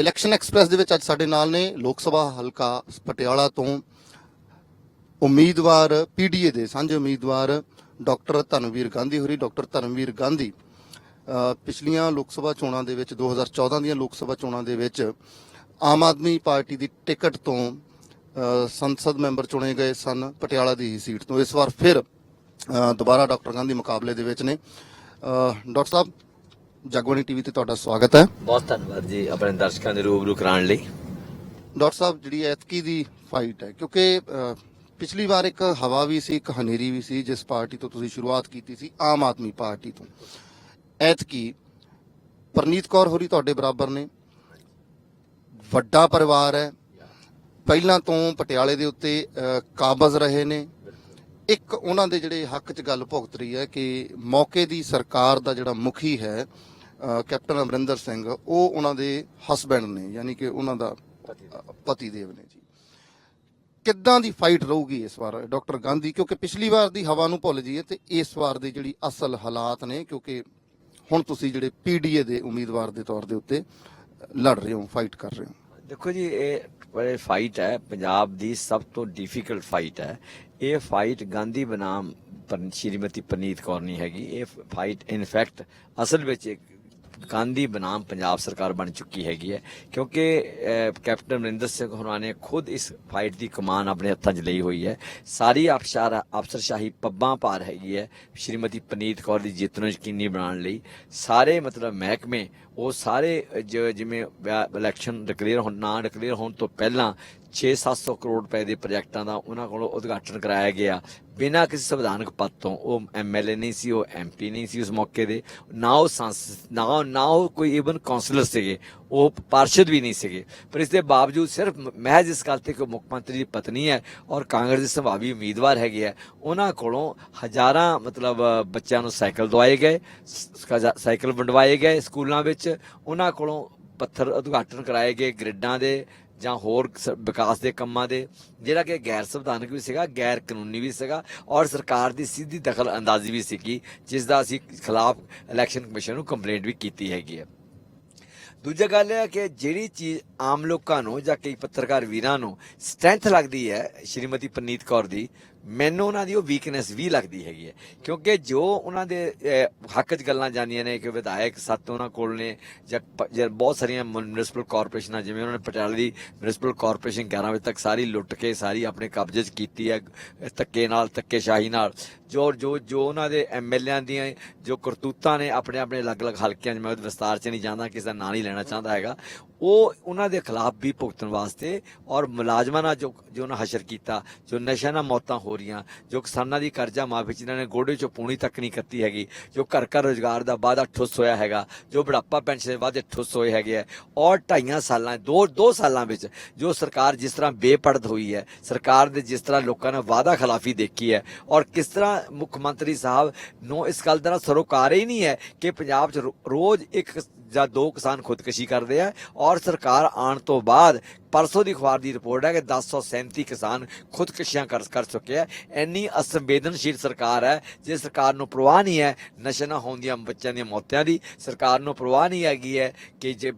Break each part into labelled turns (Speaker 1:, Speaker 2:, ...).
Speaker 1: Election express ਦੇ ਵਿੱਚ ਅੱਜ ਸਾਡੇ ਨਾਲ ਨੇ ਲੋਕ ਸਭਾ ਹਲਕਾ ਪਟਿਆਲਾ ਤੋਂ ਉਮੀਦਵਾਰ ਪੀਡੀਏ ਦੇ ਸਾਂਝੇ ਉਮੀਦਵਾਰ ਡਾਕਟਰ ਧਰਮਵੀਰ ਗਾਂਧੀ ਹੋਰੀ। ਡਾਕਟਰ ਧਰਮਵੀਰ ਗਾਂਧੀ ਪਿਛਲੀਆਂ ਲੋਕ ਸਭਾ ਚੋਣਾਂ ਦੇ ਵਿੱਚ 2014 ਦੀਆਂ ਲੋਕ ਸਭਾ ਚੋਣਾਂ ਦੇ ਵਿੱਚ ਆਮ ਆਦਮੀ ਪਾਰਟੀ ਦੀ ਟਿਕਟ ਤੋਂ ਸੰਸਦ ਮੈਂਬਰ ਚੁਣੇ ਗਏ ਸਨ, ਪਟਿਆਲਾ ਦੀ ਹੀ ਸੀਟ ਤੋਂ। ਇਸ ਵਾਰ ਫਿਰ ਦੁਬਾਰਾ ਡਾਕਟਰ ਗਾਂਧੀ ਮੁਕਾਬਲੇ ਦੇ ਵਿੱਚ ਨੇ। ਡਾਕਟਰ ਸਾਹਿਬ ਜਗਬਾਣੀ ਟੀਵੀ ਤੇ ਤੁਹਾਡਾ ਸਵਾਗਤ ਹੈ।
Speaker 2: ਬਹੁਤ ਧੰਨਵਾਦ ਜੀ ਆਪਣੇ ਦਰਸ਼ਕਾਂ ਦੇ ਰੂਬਰੂ ਕਰਾਉਣ ਲਈ।
Speaker 1: ਡਾਕਟਰ ਸਾਹਿਬ ਜਿਹੜੀ ਐਤਕੀ ਦੀ ਫਾਈਟ ਹੈ ਕਿਉਂਕਿ ਪਿਛਲੀ ਵਾਰ ਇੱਕ ਹਵਾ ਵੀ ਸੀ ਇੱਕ ਹਨੇਰੀ ਵੀ ਸੀ ਜਿਸ ਪਾਰਟੀ ਤੋਂ ਤੁਸੀਂ ਸ਼ੁਰੂਆਤ ਕੀਤੀ ਸੀ ਆਮ ਆਦਮੀ ਪਾਰਟੀ ਤੋਂ। ਐਤਕੀ ਪ੍ਰਨੀਤ ਕੌਰ ਹੋਰੀ ਤੁਹਾਡੇ ਬਰਾਬਰ ਨੇ। ਵੱਡਾ ਪਰਿਵਾਰ ਹੈ। ਪਹਿਲਾਂ ਤੋਂ ਪਟਿਆਲੇ ਦੇ ਉੱਤੇ ਕਾਬਜ਼ ਰਹੇ ਨੇ। ਇੱਕ ਉਹਨਾਂ ਦੇ ਜਿਹੜੇ ਹੱਕ 'ਚ ਗੱਲ ਭੁਗਤ ਰਹੀ ਹੈ ਕਿ ਮੌਕੇ ਦੀ ਸਰਕਾਰ ਦਾ ਜਿਹੜਾ ਮੁਖੀ ਹੈ ਕੈਪਟਨ ਅਮਰਿੰਦਰ ਸਿੰਘ ਉਹ ਉਹਨਾਂ ਦੇ ਹਸਬੈਂਡ ਨੇ ਯਾਨੀ ਕਿ ਉਹਨਾਂ ਦਾ ਪਤੀ ਦੇਵ। ਨੇ ਜੀ। ਕਿੱਦਾਂ ਦੀ ਫਾਈਟ ਰਹੂਗੀ ਇਸ ਵਾਰ ਡਾਕਟਰ ਗਾਂਧੀ? ਕਿਉਂਕਿ ਪਿਛਲੀ ਵਾਰ ਦੀ ਹਵਾ ਨੂੰ ਭੁੱਲ ਜਾਈਏ ਤੇ ਇਸ ਵਾਰ ਦੀ ਜਿਹੜੀ ਅਸਲ ਹਾਲਾਤ ਨੇ ਕਿਉਂਕਿ ਹੁਣ ਤੁਸੀਂ ਜਿਹੜੇ ਪੀਡੀਏ ਦੇ ਉਮੀਦਵਾਰ ਦੇ ਤੌਰ ਦੇ ਉੱਤੇ ਲੜ ਰਹੇ ਹੋ ਫਾਈਟ ਕਰ ਰਹੇ ਹੋ।
Speaker 2: ਦੇਖੋ ਜੀ ਇਹ ਬੜੇ ਫਾਈਟ ਹੈ ਪੰਜਾਬ ਦੀ ਸਭ ਤੋਂ ਡਿਫਿਕਲਟ ਫਾਈਟ ਹੈ। ਇਹ ਫਾਈਟ ਗਾਂਧੀ ਬਨਾਮ ਪਰ- ਸ਼੍ਰੀਮਤੀ ਪਰਨੀਤ ਕੌਰ ਨਹੀਂ ਹੈਗੀ। ਇਹ ਫਾਈਟ ਇਨਫੈਕਟ ਅਸਲ ਵਿੱਚ ਇੱਕ ਗਾਂਧੀ ਬਨਾਮ ਪੰਜਾਬ ਸਰਕਾਰ ਬਣ ਚੁੱਕੀ ਹੈਗੀ ਹੈ ਕਿਉਂਕਿ ਕੈਪਟਨ ਅਮਰਿੰਦਰ ਸਿੰਘ ਹੋਰਾਂ ਨੇ ਖੁਦ ਇਸ ਫਾਈਟ ਦੀ ਕਮਾਨ ਆਪਣੇ ਹੱਥਾਂ 'ਚ ਲਈ ਹੋਈ ਹੈ ਸਾਰੀ ਅਫਸਰ ਅਫਸਰਸ਼ਾਹੀ ਪੱਬਾਂ ਭਾਰ ਹੈਗੀ ਹੈ ਸ਼੍ਰੀਮਤੀ ਪਰਨੀਤ ਕੌਰ ਦੀ ਜਿੱਤ ਨੂੰ ਯਕੀਨੀ ਬਣਾਉਣ ਲਈ ਸਾਰੇ ਮਤਲਬ ਮਹਿਕਮੇ ਉਹ ਸਾਰੇ ਜਿਵੇਂ ਇਲੈਕਸ਼ਨ ਡਿਕਲੇਅਰ ਹੋਣ ਨਾ ਡਿਕਲੇਅਰ ਹੋਣ ਤੋਂ ਪਹਿਲਾਂ 6-700 ਕਰੋੜ ਰੁਪਏ ਦੇ ਪ੍ਰੋਜੈਕਟਾਂ ਦਾ ਉਹਨਾਂ ਕੋਲੋਂ ਉਦਘਾਟਨ ਕਰਾਇਆ ਗਿਆ। ਬਿਨਾਂ ਕਿਸੇ ਸੰਵਿਧਾਨਕ ਪਦ ਤੋਂ ਉਹ ਐਮਐਲਏ ਨਹੀਂ ਸੀ, ਉਹ ਐਮਪੀ ਨਹੀਂ ਸੀ ਉਸ ਮੌਕੇ ਦੇ। ਨਾ ਉਹ ਸੰਸ- ਨਾ ਉਹ- ਨਾ ਉਹ ਕੋਈ ਇਵਨ ਕਾਉਂਸਲਰ ਸੀਗੇ, ਉਹ ਪਾਰਸ਼ਦ ਵੀ ਨਹੀਂ ਸੀਗੇ। ਪਰ ਇਸ ਦੇ ਬਾਵਜੂਦ ਸਿਰਫ ਮ- ਮਹਿਜ਼ ਇਸ ਗੱਲ ਤੇ ਕਿ ਮੁੱਖ ਮੰਤਰੀ ਦੀ ਪਤਨੀ ਹੈ ਔਰ ਕਾਂਗਰਸ ਦੇ ਸੰਭਾਵੀ ਉਮੀਦਵਾਰ ਹੈਗੇ ਆ ਉਹਨਾਂ ਕੋਲੋਂ ਹਜ਼ਾਰਾਂ ਮਤਲਬ, ਬੱਚਿਆਂ ਨੂੰ ਸਾਈਕਲ ਦਵਾਏ ਗਏ ਸਾਈਕਲ ਵੰਡਵਾਏ ਗਏ ਸਕੂਲਾਂ ਵਿੱਚ। ਉਹਨਾਂ ਕੋਲੋਂ ਪੱਥਰ ਉਦਘਾਟਨ ਕਰਾਏ ਗਏ ਗ੍ਰਿਡਾਂ ਦੇ ਜਾਂ ਹੋਰ ਵਿਕਾਸ ਦੇ ਕੰਮਾਂ ਦੇ, ਜਿਹੜਾ ਕਿ ਗੈਰ ਸੰਵਿਧਾਨਕ ਵੀ ਸੀਗਾ, ਗੈਰ ਕਾਨੂੰਨੀ ਵੀ ਸੀਗਾ ਔਰ ਸਰਕਾਰ ਦੀ ਸਿੱਧੀ ਦਖਲ ਅੰਦਾਜ਼ੀ ਵੀ ਸੀਗੀ, ਜਿਸ ਦਾ ਅਸੀਂ ਖਿਲਾਫ ਇਲੈਕਸ਼ਨ ਕਮਿਸ਼ਨ ਨੂੰ ਕੰਪਲੇਂਟ ਵੀ ਕੀਤੀ ਹੈਗੀ ਹੈ। ਦੂਜਾ ਗੱਲ ਇਹ ਹੈ ਕਿ ਜਿਹੜੀ ਚੀਜ਼ ਆਮ ਲੋਕਾਂ ਨੂੰ ਜਾਂ ਕਈ ਪੱਤਰਕਾਰ ਵੀਰਾਂ ਨੂੰ ਸਟਰੈਂਥ ਲੱਗਦੀ ਹੈ, ਸ਼੍ਰੀਮਤੀ ਪਰਨੀਤ ਕੌਰ ਦੀ ਮੈਨੂੰ ਉਹਨਾਂ ਦੀ ਉਹ ਵੀਕਨੈਸ ਵੀ ਲੱਗਦੀ ਹੈਗੀ ਹੈ। ਕਿਉਂਕਿ ਜੋ ਉਹਨਾਂ ਦੇ ਹੱਕ 'ਚ ਗੱਲਾਂ ਜਾਂਦੀਆਂ ਨੇ, ਕਿ ਵਿਧਾਇਕ ਸੱਤ ਉਹਨਾਂ ਕੋਲ ਨੇ, ਜਾਂ ਬਹੁਤ ਸਾਰੀਆਂ ਮਿਊਨਿਸਪਲ ਕਾਰਪੋਰੇਸ਼ਨਾਂ ਜਿਵੇਂ ਉਹਨਾਂ ਨੇ ਪਟਿਆਲਾ ਦੀ ਮਿਊਨਿਸਪਲ ਕਾਰਪੋਰੇਸ਼ਨ 11 ਵਜੇ ਤੱਕ ਸਾਰੀ ਲੁੱਟ ਕੇ, ਸਾਰੀ ਆਪਣੇ ਕਬਜ਼ੇ 'ਚ ਕੀਤੀ ਹੈ ਧੱਕੇ ਨਾਲ, ਧੱਕੇਸ਼ਾਹੀ ਨਾਲ। ਜੋ ਜੋ ਜੋ ਉਹਨਾਂ ਦੇ ਐਮਐਲਏਆਂ ਦੀਆਂ ਜੋ ਕਰਤੂਤਾਂ ਨੇ ਆਪਣੇ ਆਪਣੇ ਅਲੱਗ-ਅਲੱਗ ਹਲਕਿਆਂ 'ਚ, ਮੈਂ ਉਹਦੇ ਵਿਸਤਾਰ 'ਚ ਨਹੀਂ ਜਾਂਦਾ ਕਿਸੇ ਦਾ ਨਾਂ ਨਹੀਂ ਲੈਣਾ ਚਾਹੁੰਦਾ ਹੈਗਾ। ਉਹ ਉਹਨਾਂ ਦੇ ਖਿਲਾਫ ਵੀ ਭੁਗਤਣ ਵਾਸਤੇ ਔਰ ਮੁਲਾਜ਼ਮਾਂ ਨਾਲ ਜੋ ਜੋ ਉਹਨਾਂ ਹਸ਼ਰ ਕੀਤਾ, ਜੋ ਨਸ਼ਾ ਨਾਲ ਮੌਤਾਂ ਹੋ ਰਹੀਆਂ, ਜੋ ਕਿਸਾਨਾਂ ਦੀ ਕਰਜ਼ਾ ਮਾਫੀ ਜਿਨ੍ਹਾਂ ਨੇ ਗੋਡੇ ਚੋਂ ਪੂਣੀ ਤੱਕ ਨਹੀਂ ਕੱਤੀ ਹੈਗੀ, ਜੋ ਘਰ ਘਰ ਰੋਜ਼ਗਾਰ ਦਾ ਵਾਅਦਾ ਠੁੱਸ ਹੋਇਆ ਹੈਗਾ, ਜੋ ਬੁਢਾਪਾ ਪੈਨਸ਼ਨ ਦੇ ਵਾਅਦੇ ਠੁੱਸ ਹੋਏ ਹੈਗੇ ਆ, ਔਰ ਢਾਈਆਂ ਸਾਲਾਂ, ਦੋ ਦੋ ਸਾਲਾਂ ਵਿੱਚ ਜੋ ਸਰਕਾਰ ਜਿਸ ਤਰ੍ਹਾਂ ਬੇਪਰਦ ਹੋਈ ਹੈ, ਸਰਕਾਰ ਦੇ ਜਿਸ ਤਰ੍ਹਾਂ ਲੋਕਾਂ ਨੇ ਵਾਅਦਾ ਖਿਲਾਫੀ ਦੇਖੀ ਹੈ, ਔਰ ਕਿਸ ਤਰ੍ਹਾਂ ਮੁੱਖ ਮੰਤਰੀ ਸਾਹਿਬ ਨੂੰ ਇਸ ਗੱਲ ਦਾ ਸਰੋਕਾਰ ਹੀ ਨਹੀਂ ਹੈ ਕਿ ਪੰਜਾਬ 'ਚ ਰੋ- ਰੋਜ਼ ਇੱਕ ਜਾਂ ਦੋ ਕਿਸਾਨ ਖੁਦਕਸ਼ੀ ਕਰਦੇ ਆ ਔਰ ਸਰਕਾਰ ਆਉਣ ਤੋਂ ਬਾਅਦ ਪਰਸੋਂ ਦੀ ਅਖਬਾਰ ਦੀ ਰਿਪੋਰਟ ਹੈ ਕਿ 1037 ਕਿਸਾਨ ਖੁਦਕਸ਼ੀਆਂ ਕਰ ਕਰ ਚੁੱਕੇ ਆ। ਇੰਨੀ ਅਸੰਵੇਦਨਸ਼ੀਲ ਸਰਕਾਰ ਹੈ, ਜੇ ਸਰਕਾਰ ਨੂੰ ਪ੍ਰਵਾਹ ਨਹੀਂ ਹੈ ਨਸ਼ੇ ਨਾ ਹੋਣ ਦੀਆਂ ਬੱਚਿਆਂ ਦੀਆਂ ਮੌਤਾਂ ਦੀ, ਸਰਕਾਰ ਨੂੰ ਪ੍ਰਵਾਹ ਨਹੀਂ ਹੈਗੀ ਹੈ ਕਿ ਜੇ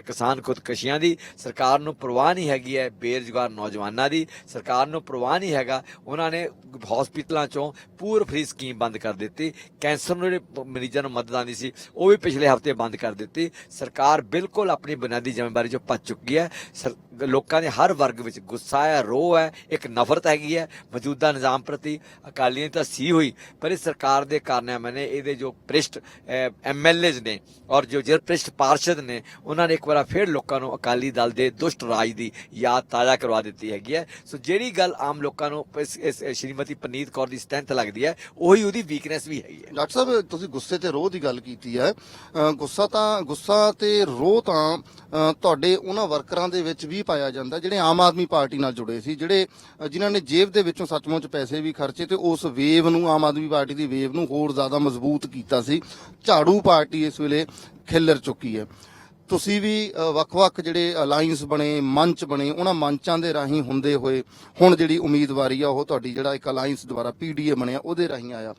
Speaker 2: ਕਿਸਾਨ ਖੁਦਕਸ਼ੀਆਂ ਦੀ, ਸਰਕਾਰ ਨੂੰ ਪ੍ਰਵਾਹ ਨਹੀਂ ਹੈਗੀ ਹੈ ਬੇਰੁਜ਼ਗਾਰ ਨੌਜਵਾਨਾਂ ਦੀ, ਸਰਕਾਰ ਨੂੰ ਪ੍ਰਵਾਹ ਨਹੀਂ ਹੈਗਾ। ਉਹਨਾਂ ਨੇ ਹਸਪੀਟਲਾਂ ਚੋਂ ਪੂਰ ਫ੍ਰੀ ਸਕੀਮ ਬੰਦ ਕਰ ਦਿੱਤੀ। ਕੈਂਸਰ ਨੂੰ ਜਿਹੜੇ ਮਰੀਜ਼ਾਂ ਨੂੰ ਮਦਦ ਆਉਂਦੀ ਸੀ, ਉਹ ਵੀ ਪਿਛਲੇ ਹਫ਼ਤੇ ਬੰਦ ਕਰ ਦਿੱਤੀ। ਸਰਕਾਰ ਬਿਲਕੁਲ ਆਪਣੀ ਬੁਨਿਆਦੀ ਜ਼ਿੰਮੇਵਾਰੀ ਚੋਂ ਭੱਜ ਚੁੱਕੀ ਹੈ। ਸਰ- ਲੋਕਾਂ ਦੇ ਹਰ ਵਰਗ ਵਿੱਚ ਗੁੱਸਾ ਹੈ, ਰੋਹ ਹੈ, ਇੱਕ ਨਫ਼ਰਤ ਹੈਗੀ ਹੈ, ਮੌਜੂਦਾ ਨਿਜ਼ਾਮ ਪ੍ਰਤੀ ਅਕਾਲੀਆਂ ਦੀ ਤਾਂ ਸੀ ਹੋਈ, ਪਰ ਇਸ ਸਰਕਾਰ ਦੇ ਕਾਰਨਾਮਿਆਂ ਨੇ, ਇਹਦੇ ਜੋ ਪ੍ਰਿਸ਼ਟ ਐਮਐਲਏਜ਼ ਨੇ ਔਰ ਜੋ ਜਿਹੜੇ ਪ੍ਰਿਸ਼ਟ ਪਾਰਸ਼ਦ ਨੇ, ਉਹਨਾਂ ਨੇ ਇੱਕ ਵਾਰ ਫਿਰ ਲੋਕਾਂ ਨੂੰ ਅਕਾਲੀ ਦਲ ਦੇ ਦੁਸ਼ਟ ਰਾਜ ਦੀ ਯਾਦ ਤਾਜ਼ਾ ਕਰਵਾ ਦਿੱਤੀ ਹੈਗੀ ਹੈ। ਸੋ ਜਿਹੜੀ ਗੱਲ ਆਮ ਲੋਕਾਂ ਨੂੰ ਸ਼੍ਰੀਮਤੀ ਪਰਨੀਤ ਕੌਰ ਦੀ ਸਟਰੈਂਥ ਲੱਗਦੀ ਹੈ, ਉਹੀ ਉਹਦੀ ਵੀਕਨੈਸ ਵੀ ਹੈਗੀ ਹੈ।
Speaker 1: ਡਾਕਟਰ ਸਾਹਿਬ, ਤੁਸੀਂ ਗੁੱਸੇ ਤੇ ਰੋਹ ਦੀ ਗੱਲ ਕੀਤੀ ਹੈ ਗੁੱਸਾ ਤਾਂ, ਗੁੱਸਾ ਤੇ ਰੋਹ ਤਾਂ ਤੁਹਾਡੇ ਉਹਨਾਂ ਵਰਕਰਾਂ ਦੇ ਵਿੱਚ ਵੀ ਪਾਇਆ ਜਾਂਦਾ, ਜਿਹੜੇ ਆਮ ਆਦਮੀ ਪਾਰਟੀ ਨਾਲ ਜੁੜੇ ਸੀ, ਜਿਹੜੇ ਜਿਨ੍ਹਾਂ ਨੇ ਜੇਬ ਦੇ ਵਿੱਚੋਂ ਸੱਚਮੁੱਚ ਪੈਸੇ ਵੀ ਖਰਚੇ ਤੇ ਉਸ ਵੇਵ ਨੂੰ, ਆਮ ਆਦਮੀ ਪਾਰਟੀ ਦੀ ਵੇਵ ਨੂੰ ਹੋਰ ਜ਼ਿਆਦਾ ਮਜ਼ਬੂਤ ਕੀਤਾ ਸੀ, ਝਾੜੂ ਪਾਰਟੀ ਇਸ ਵੇਲੇ ਖਿੱਲਰ ਚੁੱਕੀ ਹੈ। ਤੁਸੀਂ ਵੀ ਵੱਖ-ਵੱਖ ਜਿਹੜੇ ਅਲਾਈਅੰਸ ਬਣੇ, ਮੰਚ ਬਣੇ, ਉਹਨਾਂ ਮੰਚਾਂ ਦੇ ਰਾਹੀਂ ਹੁੰਦੇ ਹੋਏ, ਹੁਣ ਜਿਹੜੀ ਉਮੀਦਵਾਰੀ ਆ, ਉਹ ਤੁਹਾਡੀ ਜਿਹੜਾ ਇੱਕ ਅਲਾਈਅੰਸ ਦੁਆਰਾ ਪੀਡੀਏ ਬਣਿਆ, ਉਹਦੇ ਰਾਹੀਂ ਆਇਆ।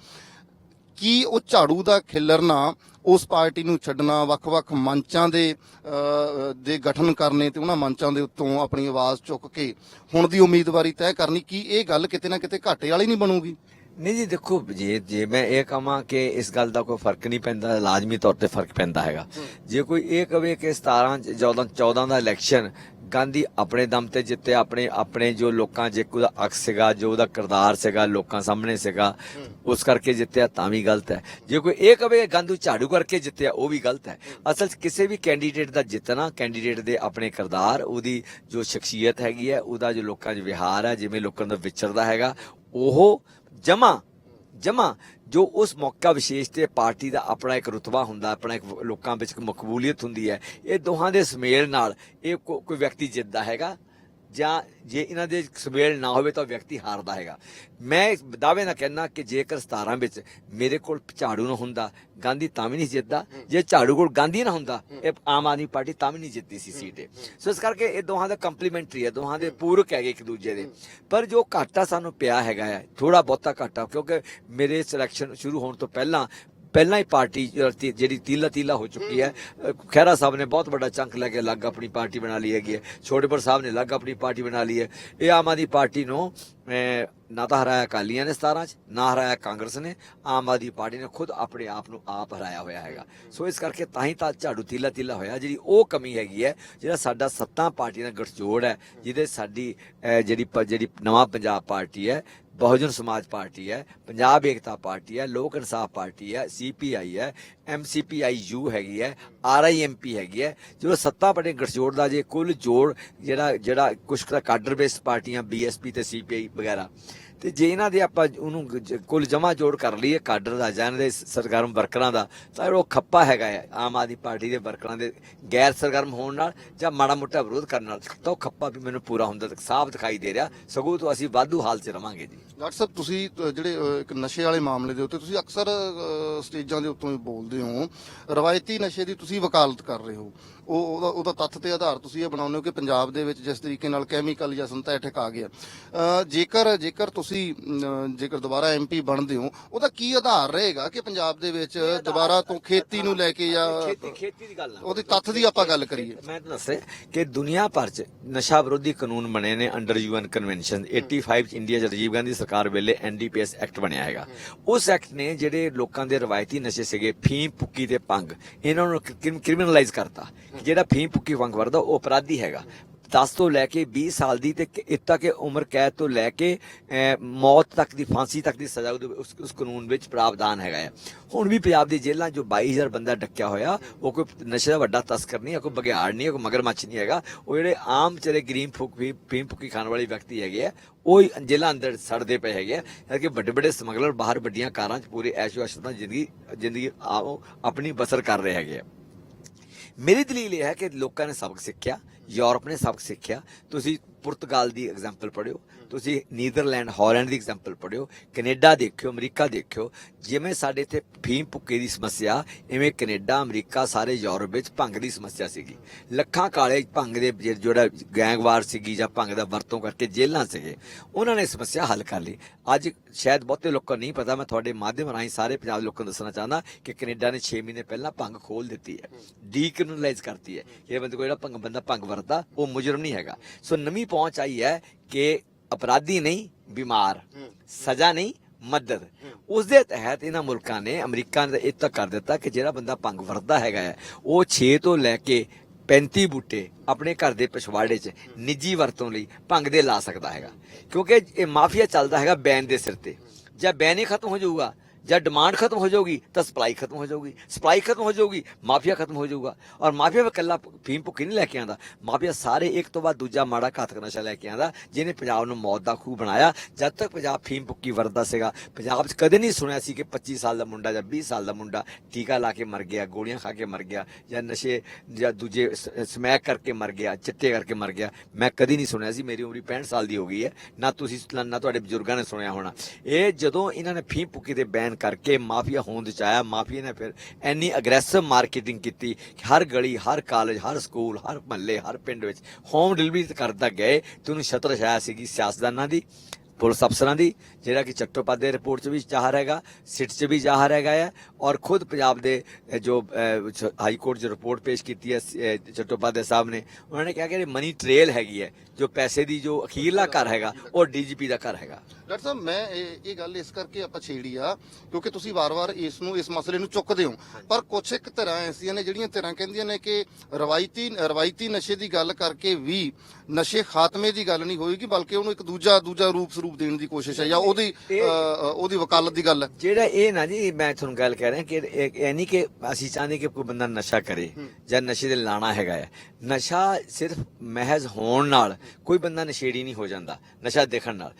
Speaker 1: ਕੀ ਉਹ ਝਾੜੂ ਦਾ ਖਿਲਰਨਾ ਉਸ ਪਾਰਟੀ ਨੂੰ ਛੱਡਣਾ ਵੱਖ-ਵੱਖ ਮੰਚਾਂ ਦੇ ਦੇ ਗਠਨ ਕਰਨੇ ਤੇ ਉਹਨਾਂ ਮੰਚਾਂ ਦੇ ਉੱਤੋਂ ਆਪਣੀ ਆਵਾਜ਼ ਚੁੱਕ ਕੇ ਹੁਣ ਦੀ ਉਮੀਦਵਾਰੀ ਤੈਅ ਕਰਨੀ ਕੀ ਇਹ ਗੱਲ ਕਿਤੇ ਨਾ ਕਿਤੇ ਘਾਟੇ ਵਾਲੀ ਨਹੀਂ ਬਣੂਗੀ?
Speaker 2: ਨਹੀਂ ਜੀ ਦੇਖੋ ਜੇ ਜੇ ਮੈਂ ਇਹ ਕਹਾਂ ਕਿ ਇਸ ਗੱਲ ਦਾ ਕੋਈ ਫ਼ਰਕ ਨਹੀਂ ਪੈਂਦਾ ਲਾਜ਼ਮੀ ਤੌਰ ਤੇ ਫ਼ਰਕ ਪੈਂਦਾ ਹੈਗਾ। ਜੇ ਕੋਈ ਇਹ ਕਵੇ ਕਿ 17 ਚ 14 14 ਦਾ ਇਲੈਕਸ਼ਨ ਗਾਂਧੀ ਆਪਣੇ ਦਮ ਤੇ ਜਿੱਤੇ ਆਪਣੇ ਆਪਣੇ ਜੋ ਲੋਕਾਂ ਜੇ ਉਹਦਾ ਅਕਸ ਸੀਗਾ ਜੋ ਉਹਦਾ ਕਿਰਦਾਰ ਸੀਗਾ ਲੋਕਾਂ ਸਾਹਮਣੇ ਸੀਗਾ ਉਸ ਕਰਕੇ ਜਿੱਤਿਆ ਤਾਂ ਵੀ ਗਲਤ ਹੈ। ਜੇ ਕੋਈ ਇਹ ਕਵੇ ਗਾਂਧੀ ਝਾੜੂ ਕਰਕੇ ਜਿੱਤਿਆ ਉਹ ਵੀ ਗਲਤ ਹੈ। ਅਸਲ 'ਚ ਕਿਸੇ ਵੀ ਕੈਂਡੀਡੇਟ ਦਾ ਜਿੱਤਣਾ ਕੈਂਡੀਡੇਟ ਦੇ ਆਪਣੇ ਕਿਰਦਾਰ ਉਹਦੀ ਜੋ ਸ਼ਖਸੀਅਤ ਹੈਗੀ ਹੈ ਉਹਦਾ ਜੋ ਲੋਕਾਂ 'ਚ ਵਿਹਾਰ ਹੈ ਜਿਵੇਂ ਲੋਕਾਂ ਦਾ ਵਿਚਰਦਾ ਹੈਗਾ ਉਹ ਜਮਾ ਜਮਾ ਜੋ ਉਸ ਮੌਕਾ ਵਿਸ਼ੇਸ਼ ਤੇ ਪਾਰਟੀ ਦਾ ਆਪਣਾ ਇੱਕ ਰੁਤਬਾ ਹੁੰਦਾ, ਆਪਣਾ ਇੱਕ ਲੋਕਾਂ ਵਿੱਚ ਇੱਕ ਮਕਬੂਲੀਅਤ ਹੁੰਦੀ ਹੈ, ਇਹ ਦੋਹਾਂ ਦੇ ਸਮੇਲ ਨਾਲ ਇਹ ਕੋ- ਕੋਈ ਵਿਅਕਤੀ ਜਿੱਤਦਾ ਹੈਗਾ। ਜਾਂ ਜੇ ਇਹਨਾਂ ਦੇ ਸਮੇਲ ਨਾ ਹੋਵੇ ਤਾਂ ਵਿਅਕਤੀ ਹਾਰਦਾ ਹੈਗਾ। ਮੈਂ ਦਾਅਵੇ ਨਾਲ ਕਹਿਣਾ ਕਿ ਜੇਕਰ 17 ਵਿੱਚ ਮੇਰੇ ਕੋਲ ਝਾੜੂ ਨਾ ਹੁੰਦਾ ਗਾਂਧੀ ਤਾਂ ਵੀ ਨਹੀਂ ਜਿੱਤਦਾ। ਜੇ ਝਾੜੂ ਕੋਲ ਗਾਂਧੀ ਨਾ ਹੁੰਦਾ ਇਹ ਆਮ ਆਦਮੀ ਪਾਰਟੀ ਤਾਂ ਵੀ ਨਹੀਂ ਜਿੱਤਦੀ ਸੀ ਸੀਟ। ਸੋ ਇਸ ਕਰਕੇ ਇਹ ਦੋਹਾਂ ਦਾ ਕੰਪਲੀਮੈਂਟਰੀ ਹੈ ਦੋਹਾਂ ਦੇ ਪੂਰਕ ਹੈਗੇ ਇੱਕ ਦੂਜੇ ਦੇ। ਪਰ ਜੋ ਘਾਟਾ ਸਾਨੂੰ ਪਿਆ ਹੈਗਾ ਹੈ ਥੋੜਾ ਬਹੁਤਾ ਘਾਟਾ ਕਿਉਂਕਿ ਮੇਰੇ ਸਿਲੈਕਸ਼ਨ ਸ਼ੁਰੂ ਹੋਣ ਤੋਂ ਪਹਿਲਾਂ ਪਹਿਲਾਂ ਹੀ ਪਾਰਟੀ ਜਿਹੜੀ ਤੀਲਾ ਤੀਲਾ ਹੋ ਚੁੱਕੀ ਹੈ ਅ, ਖਹਿਰਾ ਸਾਹਿਬ ਨੇ ਬਹੁਤ ਵੱਡਾ ਚੰਕ ਲੈ ਕੇ ਅਲੱਗ ਆਪਣੀ ਪਾਰਟੀ ਬਣਾ ਲਈ ਹੈਗੀ ਹੈ। ਛੋਟੇਪੁਰ ਸਾਹਿਬ ਨੇ ਅਲੱਗ ਆਪਣੀ ਪਾਰਟੀ ਬਣਾ ਲਈ ਹੈ। ਇਹ ਆਮ ਆਦਮੀ ਪਾਰਟੀ ਨੂੰ ਨਾ ਤਾਂ ਹਰਾਇਆ ਅਕਾਲੀਆਂ ਨੇ 17 ਚ ਨਾ ਹਰਾਇਆ ਕਾਂਗਰਸ ਨੇ ਆਮ ਆਦਮੀ ਪਾਰਟੀ ਨੇ ਖੁਦ ਆਪਣੇ ਆਪ ਨੂੰ ਆਪ ਹਰਾਇਆ ਹੋਇਆ ਹੈਗਾ। ਸੋ ਇਸ ਕਰਕੇ ਤਾਂ ਹੀ ਤਾਂ ਝਾੜੂ ਤੀਲਾ ਤੀਲਾ ਹੋਇਆ ਜਿਹੜੀ ਉਹ ਕਮੀ ਹੈਗੀ ਹੈ ਜਿਹੜਾ ਸਾਡਾ ਸੱਤਾਂ ਪਾਰਟੀਆਂ ਦਾ ਗਠਜੋੜ ਹੈ ਜਿਹਦੇ ਸਾਡੀ ਜਿਹੜੀ ਪ- ਜਿਹੜੀ ਨਵਾਂ ਪੰਜਾਬ ਪਾਰਟੀ ਹੈ ਬਹੁਜਨ ਸਮਾਜ ਪਾਰਟੀ ਹੈ ਪੰਜਾਬ ਏਕਤਾ ਪਾਰਟੀ ਹੈ ਲੋਕ ਇਨਸਾਫ ਪਾਰਟੀ ਹੈ ਸੀਪੀਆਈ ਹੈ ਐਮਸੀਪੀਆਈਯੂ ਹੈਗੀ ਹੈ ਆਰਆਈਐਮਪੀ ਹੈਗੀ ਹੈ ਜੋ ਸੱਤਾ ਬੜੇ ਗਠਜੋੜ ਦਾ ਜੇ ਕੁੱਲ ਜੋੜ ਜਿਹੜਾ ਜਿਹੜਾ ਕੁਝ ਕਾਡਰ ਬੇਸ ਪਾਰਟੀਆਂ ਬੀਐਸਪੀ ਤੇ ਸੀਪੀਆਈ ਵਗੈਰਾ ਤੇ ਜੇ ਇਹਨਾਂ ਦੇ ਆਪਾਂ ਉਹਨੂੰ ਕੁੱਲ ਜਮਾ ਜੋੜ ਕਰ ਲਈਏ ਕਾਡਰ ਦਾ ਜਾਂ ਦੇ ਸਰਗਰਮ ਵਰਕਰਾਂ ਦਾ, ਤਾਂ ਉਹ ਖੱਪਾ ਹੈਗਾ ਆਮ ਆਦਮੀ ਪਾਰਟੀ ਦੇ ਵਰਕਰਾਂ ਦੇ ਗੈਰ ਸਰਗਰਮ ਹੋਣ ਨਾਲ ਜਾਂ ਮਾੜਾ ਮੋਟਾ ਵਿਰੋਧ ਕਰਨ ਨਾਲ, ਤਾਂ ਉਹ ਖੱਪਾ ਵੀ ਮੈਨੂੰ ਪੂਰਾ ਹੁੰਦਾ ਸਾਫ਼ ਦਿਖਾਈ ਦੇ ਰਿਹਾ, ਸਗੋਂ ਤੋਂ ਅਸੀਂ ਵਾਧੂ ਹਾਲ 'ਚ ਰਵਾਂਗੇ ਜੀ।
Speaker 1: ਡਾਕਟਰ ਸਾਹਿਬ, ਤੁਸੀਂ ਜਿਹੜੇ ਇੱਕ ਨਸ਼ੇ ਵਾਲੇ ਮਾਮਲੇ ਦੇ ਉੱਤੇ ਤੁਸੀਂ ਅਕਸਰ ਸਟੇਜਾਂ ਦੇ ਉੱਤੋਂ ਹੀ ਬੋਲਦੇ ਹੋ, ਰਵਾਇਤੀ ਨਸ਼ੇ ਦੀ ਤੁਸੀਂ ਵਕਾਲਤ ਕਰ ਰਹੇ ਹੋ। ਉਹ ਉਹਦਾ ਉਹਦਾ ਤੱਥ ਤੇ ਆਧਾਰ ਤੁਸੀਂ ਇਹ ਬਣਾਉਂਦੇ ਹੋ ਕਿ ਪੰਜਾਬ ਦੇ ਵਿੱਚ ਜਿਸ ਤਰੀਕੇ ਨਾਲ ਕੈਮੀਕਲ ਜਾਂ ਸਿੰਥੈਟਿਕ ਆ ਗਿਆ। ਜੇਕਰ ਜੇਕਰ ਤੁਸੀਂ ਜੇਕਰ ਦੁਬਾਰਾ ਐਮਪੀ ਬਣਦੇ ਹੋ ਉਹਦਾ ਕੀ ਆਧਾਰ ਰਹੇਗਾ ਕਿ ਪੰਜਾਬ ਦੇ ਵਿੱਚ ਦੁਬਾਰਾ ਤੋਂ ਖੇਤੀ ਨੂੰ ਲੈ ਕੇ ਜਾਂ
Speaker 2: ਖੇਤੀ ਖੇਤੀ ਦੀ ਗੱਲ
Speaker 1: ਉਹਦੇ ਤੱਥ ਦੀ ਆਪਾਂ ਗੱਲ ਕਰੀਏ।
Speaker 2: ਮੈਂ ਤਾਂ ਦੱਸਿਆ ਕਿ ਦੁਨੀਆ ਭਰ 'ਚ ਨਸ਼ਾ ਵਿਰੋਧੀ ਕਾਨੂੰਨ ਬਣੇ ਨੇ ਅੰਡਰ ਯੂਐਨ ਕਨਵੈਨਸ਼ਨ 85 'ਚ ਇੰਡੀਆ 'ਚ ਰਾਜੀਵ ਗਾਂਧੀ ਸਰਕਾਰ ਵੇਲੇ ਐਨਡੀਪੀਐਸ ਐਕਟ ਬਣਿਆ ਹੈਗਾ। ਉਸ ਐਕਟ ਨੇ ਜਿਹੜੇ ਲੋਕਾਂ ਦੇ ਰਵਾਇਤੀ ਨਸ਼ੇ ਸੀਗੇ ਫੀਮ ਪੁੱਕੀ ਤੇ ਭੰਗ ਇਹਨਾਂ ਨੂੰ ਕ੍ਰਿਮੀਨਲਾਈਜ਼ ਕਰਤਾ। ਜਿਹੜਾ ਫੀਮ ਪੁੱਕੀ ਭੰਗ ਵਰਦਾ ਉਹ ਅਪਰਾਧੀ ਹੈਗਾ। 10 ਤੋਂ ਲੈ ਕੇ 20 ਸਾਲ ਦੀ ਤੇ ਇੱਤਾ ਕਿ ਉਮਰ ਕੈਦ ਤੋਂ ਲੈ ਕੇ ਮੌਤ ਤੱਕ ਦੀ, ਫਾਂਸੀ ਤੱਕ ਦੀ ਸਜ਼ਾ ਉਸ ਉਸ ਕਾਨੂੰਨ ਵਿੱਚ ਪ੍ਰਾਵਧਾਨ ਹੈਗਾ ਹੈ। ਹੁਣ ਵੀ ਪੰਜਾਬ ਦੀ ਜੇਲ੍ਹਾਂ 'ਚੋਂ 22000 ਬੰਦਾ ਡੱਕਿਆ ਹੋਇਆ, ਉਹ ਕੋਈ ਨਸ਼ੇ ਦਾ ਵੱਡਾ ਤਸਕਰ ਨਹੀਂ ਹੈ, ਕੋਈ ਬਗਿਆੜ ਨਹੀਂ ਹੈ, ਕੋਈ ਮਗਰਮੱਛ ਨਹੀਂ ਹੈਗਾ। ਉਹ ਜਿਹੜੇ ਆਮ ਚਲੇ ਗਰੀਮ ਫੁੱਕ ਵੀ ਪੀਮ ਫੁੱਕੀ ਖਾਣ ਵਾਲੇ ਵਿਅਕਤੀ ਹੈਗੇ ਆ, ਉਹ ਹੀ ਜੇਲ੍ਹਾਂ ਅੰਦਰ ਸੜਦੇ ਪਏ ਹੈਗੇ ਆ। ਕਿ ਵੱਡੇ ਵੱਡੇ ਸਮਗਲਰ ਬਾਹਰ ਵੱਡੀਆਂ ਕਾਰਾਂ 'ਚ ਪੂਰੇ ਐਸ਼ੋ ਆਸ਼ਤ ਨਾਲ ਜ਼ਿੰਦਗੀ ਜ਼ਿੰਦਗੀ ਆਓ ਆਪਣੀ ਬਸਰ ਕਰ ਰਹੇ ਹੈਗੇ ਆ। ਮੇਰੀ ਦਲੀਲ ਇਹ ਹੈ ਕਿ ਲੋਕਾਂ ਨੇ ਸਬਕ ਸਿੱਖਿਆ ਯੂਰਪ ਨੇ ਸਬਕ ਸਿੱਖਿਆ। ਤੁਸੀਂ ਪੁਰਤਗਾਲ ਦੀ ਐਗਜ਼ਾਮਪਲ ਪੜਿਓ ਤੁਸੀਂ ਨੀਦਰਲੈਂਡ ਹਾਲੈਂਡ ਦੀ ਐਗਜ਼ਾਮਪਲ ਪੜਿਓ ਕੈਨੇਡਾ ਦੇਖਿਓ ਅਮਰੀਕਾ ਦੇਖਿਓ ਜਿਵੇਂ ਸਾਡੇ ਇੱਥੇ ਫੀਮ ਪੁੱਕੇ ਦੀ ਸਮੱਸਿਆ ਇਵੇਂ ਕੈਨੇਡਾ ਅਮਰੀਕਾ ਸਾਰੇ ਯੂਰਪ ਵਿੱਚ ਭੰਗ ਦੀ ਸਮੱਸਿਆ ਸੀਗੀ। ਲੱਖਾਂ ਕਾਲੇ ਭੰਗ ਦੇ ਜਿਹੜਾ ਗੈਂਗਵਾਰ ਸੀਗੀ ਜਾਂ ਭੰਗ ਦਾ ਵਰਤੋਂ ਕਰਕੇ ਜੇਲ੍ਹਾਂ ਸੀਗੇ ਉਹਨਾਂ ਨੇ ਸਮੱਸਿਆ ਹੱਲ ਕਰ ਲਈ। ਅੱਜ ਸ਼ਾਇਦ ਬਹੁਤੇ ਲੋਕਾਂ ਨੂੰ ਨਹੀਂ ਪਤਾ ਮੈਂ ਤੁਹਾਡੇ ਮਾਧਿਅਮ ਰਾਹੀਂ ਸਾਰੇ ਪੰਜਾਬ ਲੋਕਾਂ ਨੂੰ ਦੱਸਣਾ ਚਾਹੁੰਦਾ ਕਿ ਕੈਨੇਡਾ ਨੇ 6 ਮਹੀਨੇ ਪਹਿਲਾਂ ਭੰਗ ਖੋਲ ਦਿੱਤੀ ਹੈ ਡੀਕ੍ਰਿਮੀਨਲਾਈਜ਼ ਕਰਤੀ ਹੈ। ਇਹ ਬੰਦੇ ਕੋਈ ਜਿਹੜਾ ਭੰਗ ਬੰਦਾ ਭੰਗ ਵਰਤਾ ਉਹ ਮੁਜਰਮ ਨਹੀਂ ਹੈਗਾ। ਸੋ ਨਵੀਂ ਪਹੁੰਚ ਆਈ ਹੈ ਕਿ ਅਪਰਾਧੀ ਨਹੀਂ ਬਿਮਾਰ ਸਜ਼ਾ ਨਹੀਂ ਮਦਦ। ਉਸ ਦੇ ਤਹਿਤ ਇਹਨਾਂ ਮੁਲਕਾਂ ਨੇ ਅਮਰੀਕਾ ਨੇ ਇਹ ਤੱਕ ਕਰ ਦਿੱਤਾ ਕਿ ਜਿਹੜਾ ਬੰਦਾ ਭੰਗ ਵਰਦਾ ਹੈਗਾ ਹੈ ਉਹ 6 ਤੋਂ ਲੈ ਕੇ 35 ਬੂਟੇ ਆਪਣੇ ਘਰ ਦੇ ਪਿਛਵਾੜੇ 'ਚ ਨਿੱਜੀ ਵਰਤੋਂ ਲਈ ਭੰਗ ਦੇ ਲਾ ਸਕਦਾ ਹੈਗਾ। ਕਿਉਂਕਿ ਇਹ ਮਾਫੀਆ ਚੱਲਦਾ ਹੈਗਾ ਬੈਨ ਦੇ ਸਿਰ ਤੇ। ਜਾਂ ਬੈਨ ਹੀ ਖਤਮ ਹੋ ਜਾਊਗਾ। ਜਾਂ ਡਿਮਾਂਡ ਖਤਮ ਹੋ ਜਾਊਗੀ ਤਾਂ ਸਪਲਾਈ ਖਤਮ ਹੋ ਜਾਊਗੀ ਸਪਲਾਈ ਖਤਮ ਹੋ ਜਾਊਗੀ ਮਾਫੀਆ ਖਤਮ ਹੋ ਜਾਊਗਾ ਔਰ ਮਾਫੀਆ ਵੀ ਇਕੱਲਾ ਫੀਮ ਭੁੱਕੀ ਨਹੀਂ ਲੈ ਕੇ ਆਂਦਾ ਮਾਫੀਆ ਸਾਰੇ ਇੱਕ ਤੋਂ ਬਾਅਦ ਦੂਜਾ ਮਾੜਾ ਘਾਤਕ ਨਸ਼ਾ ਲੈ ਕੇ ਆਂਦਾ ਜਿਹਨੇ ਪੰਜਾਬ ਨੂੰ ਮੌਤ ਦਾ ਖੂਹ ਬਣਾਇਆ ਜਦ ਤੱਕ ਪੰਜਾਬ ਫੀਮ ਭੁੱਕੀ ਵਰਦਾ ਸੀਗਾ ਪੰਜਾਬ 'ਚ ਕਦੇ ਨਹੀਂ ਸੁਣਿਆ ਸੀ ਕਿ 25 ਸਾਲ ਦਾ ਮੁੰਡਾ ਜਾਂ 20 ਸਾਲ ਦਾ ਮੁੰਡਾ ਟੀਕਾ ਲਾ ਕੇ ਮਰ ਗਿਆ ਗੋਲੀਆਂ ਖਾ ਕੇ ਮਰ ਗਿਆ ਜਾਂ ਨਸ਼ੇ ਜਾਂ ਦੂਜੇ ਸਮੈਕ ਕਰਕੇ ਮਰ ਗਿਆ ਚਿੱਟੇ ਕਰਕੇ ਮਰ ਗਿਆ ਮੈਂ ਕਦੀ ਨਹੀਂ ਸੁਣਿਆ ਸੀ ਮੇਰੀ ਉਮਰ 65 ਸਾਲ ਦੀ ਹੋ ਗਈ ਹੈ ਨਾ ਤੁਸੀਂ ਨਾ ਤੁਹਾਡੇ ਬਜ਼ੁਰਗਾਂ ਨੇ ਸੁਣਿਆ ਹੋਣਾ ਇਹ ਜਦੋਂ ਇਹਨਾਂ ਨੇ ਫੀਮ ਭੁੱਕੀ ਤੇ ਬੈਨ ਕਰਕੇ ਮਾਫੀਆ ਹੋਂਦ ਚ ਆਇਆ ਮਾਫੀਆ ਨੇ ਫਿਰ ਇੰਨੀ ਅਗਰੈਸਿਵ ਮਾਰਕੀਟਿੰਗ ਕੀਤੀ ਕਿ ਹਰ ਗਲੀ, ਹਰ ਕਾਲਜ ਹਰ ਸਕੂਲ ਹਰ ਮਹੱਲੇ, ਹਰ ਪਿੰਡ ਵਿੱਚ ਹੋਮ ਡਿਲੀਵਰੀ ਕਰਦਾ ਗਏ। ਤੇ ਉਹਨੂੰ ਛਤਰ ਛਾਇਆ ਸੀਗੀ ਸਿਆਸਤਦਾਨਾਂ ਦੀ। ਪੁਲਿਸ ਅਫਸਰਾਂ ਦੀ ਜਿਹੜਾ ਕਿ ਚਟੋਪਾਧਿਆਏ ਰਿਪੋਰਟ 'ਚ ਵੀ ਜ਼ਾਹਰ ਹੈਗਾ ਸਿਟ 'ਚ ਵੀ ਜ਼ਾਹਰ ਹੈਗਾ ਹੈ ਔਰ ਖੁਦ ਪੰਜਾਬ ਦੇ ਜੋ ਹਾਈ ਕੋਰਟ 'ਚ ਰਿਪੋਰਟ ਪੇਸ਼ ਕੀਤੀ ਹੈ ਚਟੋਪਾਧਿਆਏ ਸਾਹਿਬ ਨੇ ਉਹਨਾਂ ਨੇ ਕਿਹਾ ਕਿ ਮਨੀ ਟ੍ਰੇਲ ਹੈਗੀ ਹੈ ਜੋ ਪੈਸੇ ਦੀ ਜੋ ਅਖੀਰਲਾ ਘਰ ਹੈਗਾ ਉਹ ਡੀਜੀਪੀ ਦਾ ਘਰ ਹੈਗਾ।
Speaker 1: ਡਾਕਟਰ ਸਾਹਿਬ ਮੈਂ ਇਹ ਇਹ ਗੱਲ ਇਸ ਕਰਕੇ ਆਪਾਂ ਛੇੜੀ ਆ ਕਿਉਂਕਿ ਤੁਸੀਂ ਵਾਰ-ਵਾਰ ਇਸ ਨੂੰ ਇਸ ਮਸਲੇ ਨੂੰ ਚੁੱਕਦੇ ਹੋ। ਪਰ ਕੁਝ ਇੱਕ ਤਰ੍ਹਾਂ ਐਸੀਆਂ ਨੇ ਜਿਹੜੀਆਂ ਤਰ੍ਹਾਂ ਕਹਿੰਦੀਆਂ ਨੇ ਕਿ ਰਵਾਇਤੀ ਰਵਾਇਤੀ ਨਸ਼ੇ ਦੀ ਗੱਲ ਕਰਕੇ ਵੀ ਨਸ਼ੇ ਖਾਤਮੇ ਦੀ ਗੱਲ ਨਹੀਂ ਹੋਏਗੀ ਬਲਕਿ ਉਹਨੂੰ ਇੱਕ ਦੂਜਾ ਦੂਜਾ ਰੂਪ ਸਰੂਪ ਦੇਣ ਦੀ ਕੋਸ਼ਿਸ਼ ਹੈ ਜਾਂ ਉਹਦੀ ਉਹਦੀ ਵਕਾਲਤ ਦੀ ਗੱਲ ਹੈ?
Speaker 2: ਜਿਹੜਾ ਇਹ ਨਾ ਜੀ ਮੈਂ ਤੁਹਾਨੂੰ ਗੱਲ ਕਹਿ ਰਿਹਾ ਕਿ ਇਹ ਨਹੀਂ ਕਿ ਅਸੀਂ ਚਾਹੁੰਦੇ ਕਿ ਕੋਈ ਬੰਦਾ ਨਸ਼ਾ ਕਰੇ ਜਾਂ ਨਸ਼ੇ ਦੇ ਲਾਣਾ ਹੈਗਾ ਹੈ। ਨਸ਼ਾ ਸਿਰਫ ਮਹਿਜ਼ ਹੋਣ ਨਾਲ ਕੋਈ ਬੰਦਾ ਨਸ਼ੇੜੀ ਨਹੀਂ ਹੋ ਜਾਂਦਾ ਨਸ਼ਾ ਦੇਖਣ ਨਾਲ।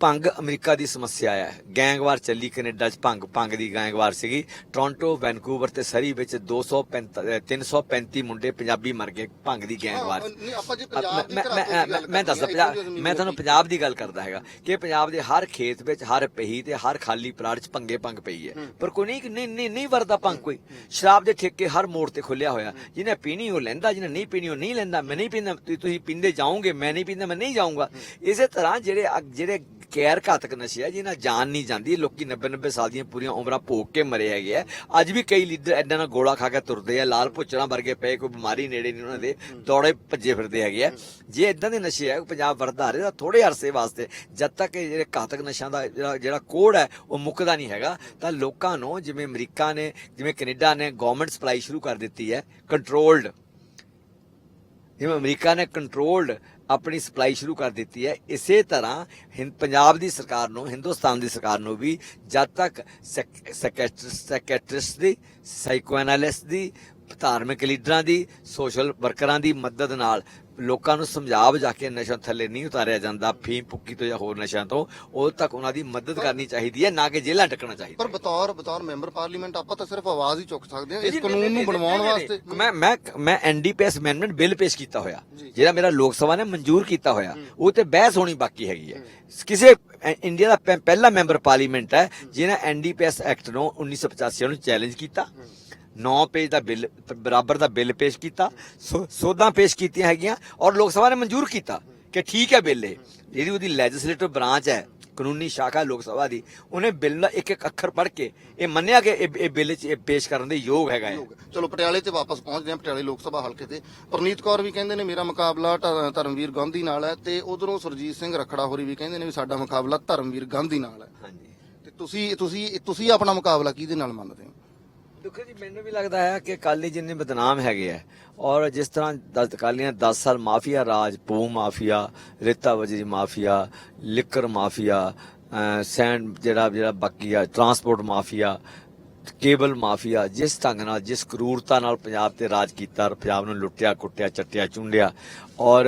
Speaker 2: ਭੰਗ ਅਮਰੀਕਾ ਦੀ ਸਮੱਸਿਆ ਹੈ। ਗੈਂਗਵਾਰ ਚੱਲੀ ਕੈਨੇਡਾ ਚ ਭੰਗ। ਭੰਗ ਦੀ ਗੈਂਗਵਾਰ ਸੀਗੀ। ਟੋਰਾਂਟੋ ਵੈਨਕੂਵਰ ਤੇ ਸਰੀ ਵਿੱਚ 235 335 ਮੁੰਡੇ ਪੰਜਾਬੀ ਮਰ ਗਏ ਭੰਗ ਦੀ ਗੈਂਗਵਾਰ। ਮੈਂ ਦੱਸਦਾ ਮੈਂ ਤੁਹਾਨੂੰ ਪੰਜਾਬ ਦੀ ਗੱਲ ਕਰਦਾ ਹੈਗਾ ਕਿ ਪੰਜਾਬ ਦੇ ਹਰ ਖੇਤ ਵਿੱਚ ਹਰ ਪਹੀ ਤੇ ਹਰ ਖਾਲੀ ਪਲਾਟ 'ਚ ਭੰਗੇ ਭੰਗ ਪਈ ਹੈ। ਪਰ ਕੋਈ ਨਹੀਂ ਨਹੀਂ ਨਹੀਂ ਵਰਦਾ ਭੰਗ ਕੋਈ। ਸ਼ਰਾਬ ਦੇ ਠੇਕੇ ਹਰ ਮੋੜ ਤੇ ਖੁੱਲਿਆ ਹੋਇਆ। ਜਿਹਨੇ ਪੀਣੀ ਉਹ ਲੈਂਦਾ ਜਿਹਨੇ ਨਹੀਂ ਪੀਣੀ ਉਹ ਨਹੀਂ ਲੈਂਦਾ। ਮੈਂ ਨਹੀਂ ਪੀਂਦਾ ਤੁਸੀਂ- ਪੀਂਦੇ ਜਾਓਗੇ ਮੈਂ ਨਹੀਂ ਪੀਂਦਾ ਮੈਂ ਨਹੀਂ ਜਾਊਂਗਾ। ਇਸੇ ਤਰ੍ਹਾਂ ਜਿਹੜੇ ਜਿਹੜੇ ਗੈਰ ਘਾਤਕ ਨਸ਼ੇ ਆ ਜਿਨ੍ਹਾਂ ਜਾਨ ਨਹੀਂ ਜਾਂਦੀ। ਲੋਕੀ 90 90 ਸਾਲ ਦੀਆਂ ਪੂਰੀਆਂ ਉਮਰਾਂ ਭੋਗ ਕੇ ਮਰੇ ਹੈਗੇ ਆ। ਅੱਜ ਵੀ ਕਈ ਲੀਡਰ ਐਡਾ ਨਾਲ ਗੋਲਾ ਖਾ ਕੇ ਤੁਰਦੇ ਆ ਲਾਲ ਭੁੱਚਣਾ ਵਰਗੇ ਪਏ ਕੋਈ ਬਿਮਾਰੀ ਨੇੜੇ ਨਹੀਂ ਉਹਨਾਂ ਦੇ ਦੌੜੇ ਭੱਜੇ ਫਿਰਦੇ ਹੈਗੇ ਆ। ਜੇ ਇਦਾਂ ਦੇ ਨਸ਼ੇ ਆ ਪੰਜਾਬ ਵਰਦਾ ਰਹੇ ਤਾਂ ਥੋੜੇ ਅਰਸੇ ਵਾਸਤੇ ਜਦ ਤੱਕ ਇਹ ਜਿਹੜੇ ਘਾਤਕ ਨਸ਼ਿਆਂ ਦਾ ਜਿਹੜਾ ਜਿਹੜਾ ਕੋਡ ਹੈ ਉਹ ਮੁੱਕਦਾ ਨਹੀਂ ਹੈਗਾ ਤਾਂ ਲੋਕਾਂ ਨੂੰ ਜਿਵੇਂ ਅਮਰੀਕਾ ਨੇ ਜਿਵੇਂ ਕੈਨੇਡਾ ਨੇ ਗਵਰਨਮੈਂਟ ਸਪਲਾਈ ਸ਼ੁਰੂ ਕਰ ਦਿੱਤੀ ਹੈ ਕੰਟਰੋਲਡ ਜਿਵੇਂ ਅਮਰੀਕਾ ਨੇ ਕੰਟਰੋਲਡ ਆਪਣੀ ਸਪਲਾਈ ਸ਼ੁਰੂ ਕਰ ਦਿੱਤੀ ਹੈ। ਇਸੇ ਤਰ੍ਹਾਂ ਹਿੰਦ ਪੰਜਾਬ ਦੀ ਸਰਕਾਰ ਨੂੰ, ਹਿੰਦੁਸਤਾਨ ਦੀ ਸਰਕਾਰ ਨੂੰ ਵੀ ਜਦ ਤੱਕ ਸੈਕਟਰਿਸਟ ਦੀ, ਸਾਈਕੋਐਨਾਲਿਸਟ ਦੀ, ਧਾਰਮਿਕ ਲੀਡਰਾਂ ਦੀ, ਸੋਸ਼ਲ ਵਰਕਰਾਂ ਦੀ ਮਦਦ ਨਾਲ ਲੋਕਾਂ ਨੂੰ ਸਮਝਾ ਬੁਝਾ ਕੇ ਨਸ਼ਾ ਥੱਲੇ ਨਹੀਂ ਉਤਾਰਿਆ ਜਾਂਦਾ ਫੀਮ ਪੁੱਕੀ ਤੋਂ ਜਾਂ ਹੋਰ ਨਸ਼ਿਆਂ ਤੋਂ ਉਦੋਂ ਤੱਕ ਉਹਨਾਂ ਦੀ ਮਦਦ ਕਰਨੀ ਚਾਹੀਦੀ ਹੈ ਨਾ ਕਿ ਜੇਲ੍ਹਾਂ ਟੱਕਣਾ ਚਾਹੀਦਾ
Speaker 1: ਪਰ ਬਤੌਰ ਬਤੌਰ ਮੈਂਬਰ ਪਾਰਲੀਮੈਂਟ ਆਪਾਂ ਤਾਂ ਸਿਰਫ ਆਵਾਜ਼ ਹੀ ਚੁੱਕ ਸਕਦੇ ਹਾਂ ਇਸ ਕਾਨੂੰਨ ਨੂੰ ਬਣਵਾਉਣ ਵਾਸਤੇ।
Speaker 2: ਮੈਂ ਮੈਂ ਮੈਂ ਐਨਡੀਪੀਐਸ ਅਮੈਂਡਮੈਂਟ ਬਿੱਲ ਪੇਸ਼ ਕੀਤਾ ਹੋਇਆ। ਜਿਹੜਾ ਮੇਰਾ ਲੋਕ ਸਭਾ ਨੇ ਮਨਜ਼ੂਰ ਕੀਤਾ ਹੋਇਆ ਉਹ ਤੇ ਬਹਿਸ ਹੋਣੀ ਬਾਕੀ ਹੈਗੀ ਹੈ। ਕਿਸੇ ਇੰਡੀਆ ਦਾ ਪਹਿ- ਪਹਿਲਾ ਮੈਂਬਰ ਪਾਰਲੀਮੈਂਟ ਹੈ ਜਿਹਨੇ ਐਨਡੀਪੀਐਸ ਐਕਟ ਨੂੰ 1985 ਨੂੰ ਚੈਲੰਜ ਕੀਤਾ। 9 ਪੇਜ ਦਾ ਬਿੱਲ ਬਰਾਬਰ ਦਾ ਬਿੱਲ ਪੇਸ਼ ਕੀਤਾ ਸੋਧਾਂ ਪੇਸ਼ ਕੀਤੀਆਂ ਹੈਗੀਆਂ ਔਰ ਲੋਕ ਸਭਾ ਨੇ ਮਨਜ਼ੂਰ ਕੀਤਾ ਕਿ ਠੀਕ ਹੈ ਬਿੱਲ ਇਹ। ਜਿਹੜੀ ਉਹਦੀ ਲੈਜਿਸਲੇਟਿਵ ਬ੍ਰਾਂਚ ਹੈ ਕਾਨੂੰਨੀ ਸ਼ਾਖਾ ਲੋਕ ਸਭਾ ਦੀ ਉਹਨੇ ਬਿੱਲ ਦਾ ਇੱਕ ਇੱਕ ਅੱਖਰ ਪੜ੍ਹ ਕੇ ਇਹ ਮੰਨਿਆ ਕਿ ਇਹ ਬਿੱਲ 'ਚ ਇਹ ਪੇਸ਼ ਕਰਨ ਦੇ ਯੋਗ ਹੈਗਾ ਹੈ
Speaker 1: ਚਲੋ ਪਟਿਆਲੇ ਤੇ ਵਾਪਸ ਪਹੁੰਚਦੇ ਹਾਂ ਪਟਿਆਲੇ ਲੋਕ ਸਭਾ ਹਲਕੇ ਤੇ। ਪ੍ਰਨੀਤ ਕੌਰ ਵੀ ਕਹਿੰਦੇ ਨੇ ਮੇਰਾ ਮੁਕਾਬਲਾ ਧਰਮਵੀਰ ਗਾਂਧੀ ਨਾਲ ਹੈ। ਤੇ ਉਧਰੋਂ ਸੁਰਜੀਤ ਸਿੰਘ ਰਖੜਾ ਹੋਰੀ ਵੀ ਕਹਿੰਦੇ ਨੇ ਵੀ ਸਾਡਾ ਮੁਕਾਬਲਾ ਧਰਮਵੀਰ ਗਾਂਧੀ ਨਾਲ ਹੈ।
Speaker 2: ਹਾਂਜੀ।
Speaker 1: ਤੇ ਤੁਸੀਂ ਤੁਸੀਂ ਤੁਸੀਂ ਆਪਣਾ ਮੁਕਾਬਲਾ ਕਿਹਦੇ ਨਾਲ ਮੰਨਦੇ ਹੋ?
Speaker 2: ਦੇਖੋ ਜੀ, ਮੈਨੂੰ ਵੀ ਲੱਗਦਾ ਹੈ ਕਿ ਅਕਾਲੀ ਜਿੰਨੇ ਬਦਨਾਮ ਹੈਗੇ ਆ ਔਰ ਜਿਸ ਤਰ੍ਹਾਂ ਦਸ ਅਕਾਲੀਆਂ 10 ਸਾਲ ਮਾਫੀਆ ਰਾਜ ਪੂ ਮਾਫੀਆ, ਰੇਤਾ ਵਜੀ ਮਾਫੀਆ, ਲਿਕਰ ਮਾਫੀਆ ਸੈਂਡ ਜਿਹੜਾ ਜਿਹੜਾ ਬਾਕੀ ਆ, ਟਰਾਂਸਪੋਰਟ ਮਾਫੀਆ, ਕੇਬਲ ਮਾਫੀਆ, ਜਿਸ ਢੰਗ ਨਾਲ, ਜਿਸ ਕਰੂਰਤਾ ਨਾਲ ਪੰਜਾਬ ਤੇ ਰਾਜ ਕੀਤਾ ਔਰ ਪੰਜਾਬ ਨੂੰ ਲੁੱਟਿਆ, ਕੁੱਟਿਆ, ਚੱਟਿਆ, ਚੁੰਡਿਆ ਔਰ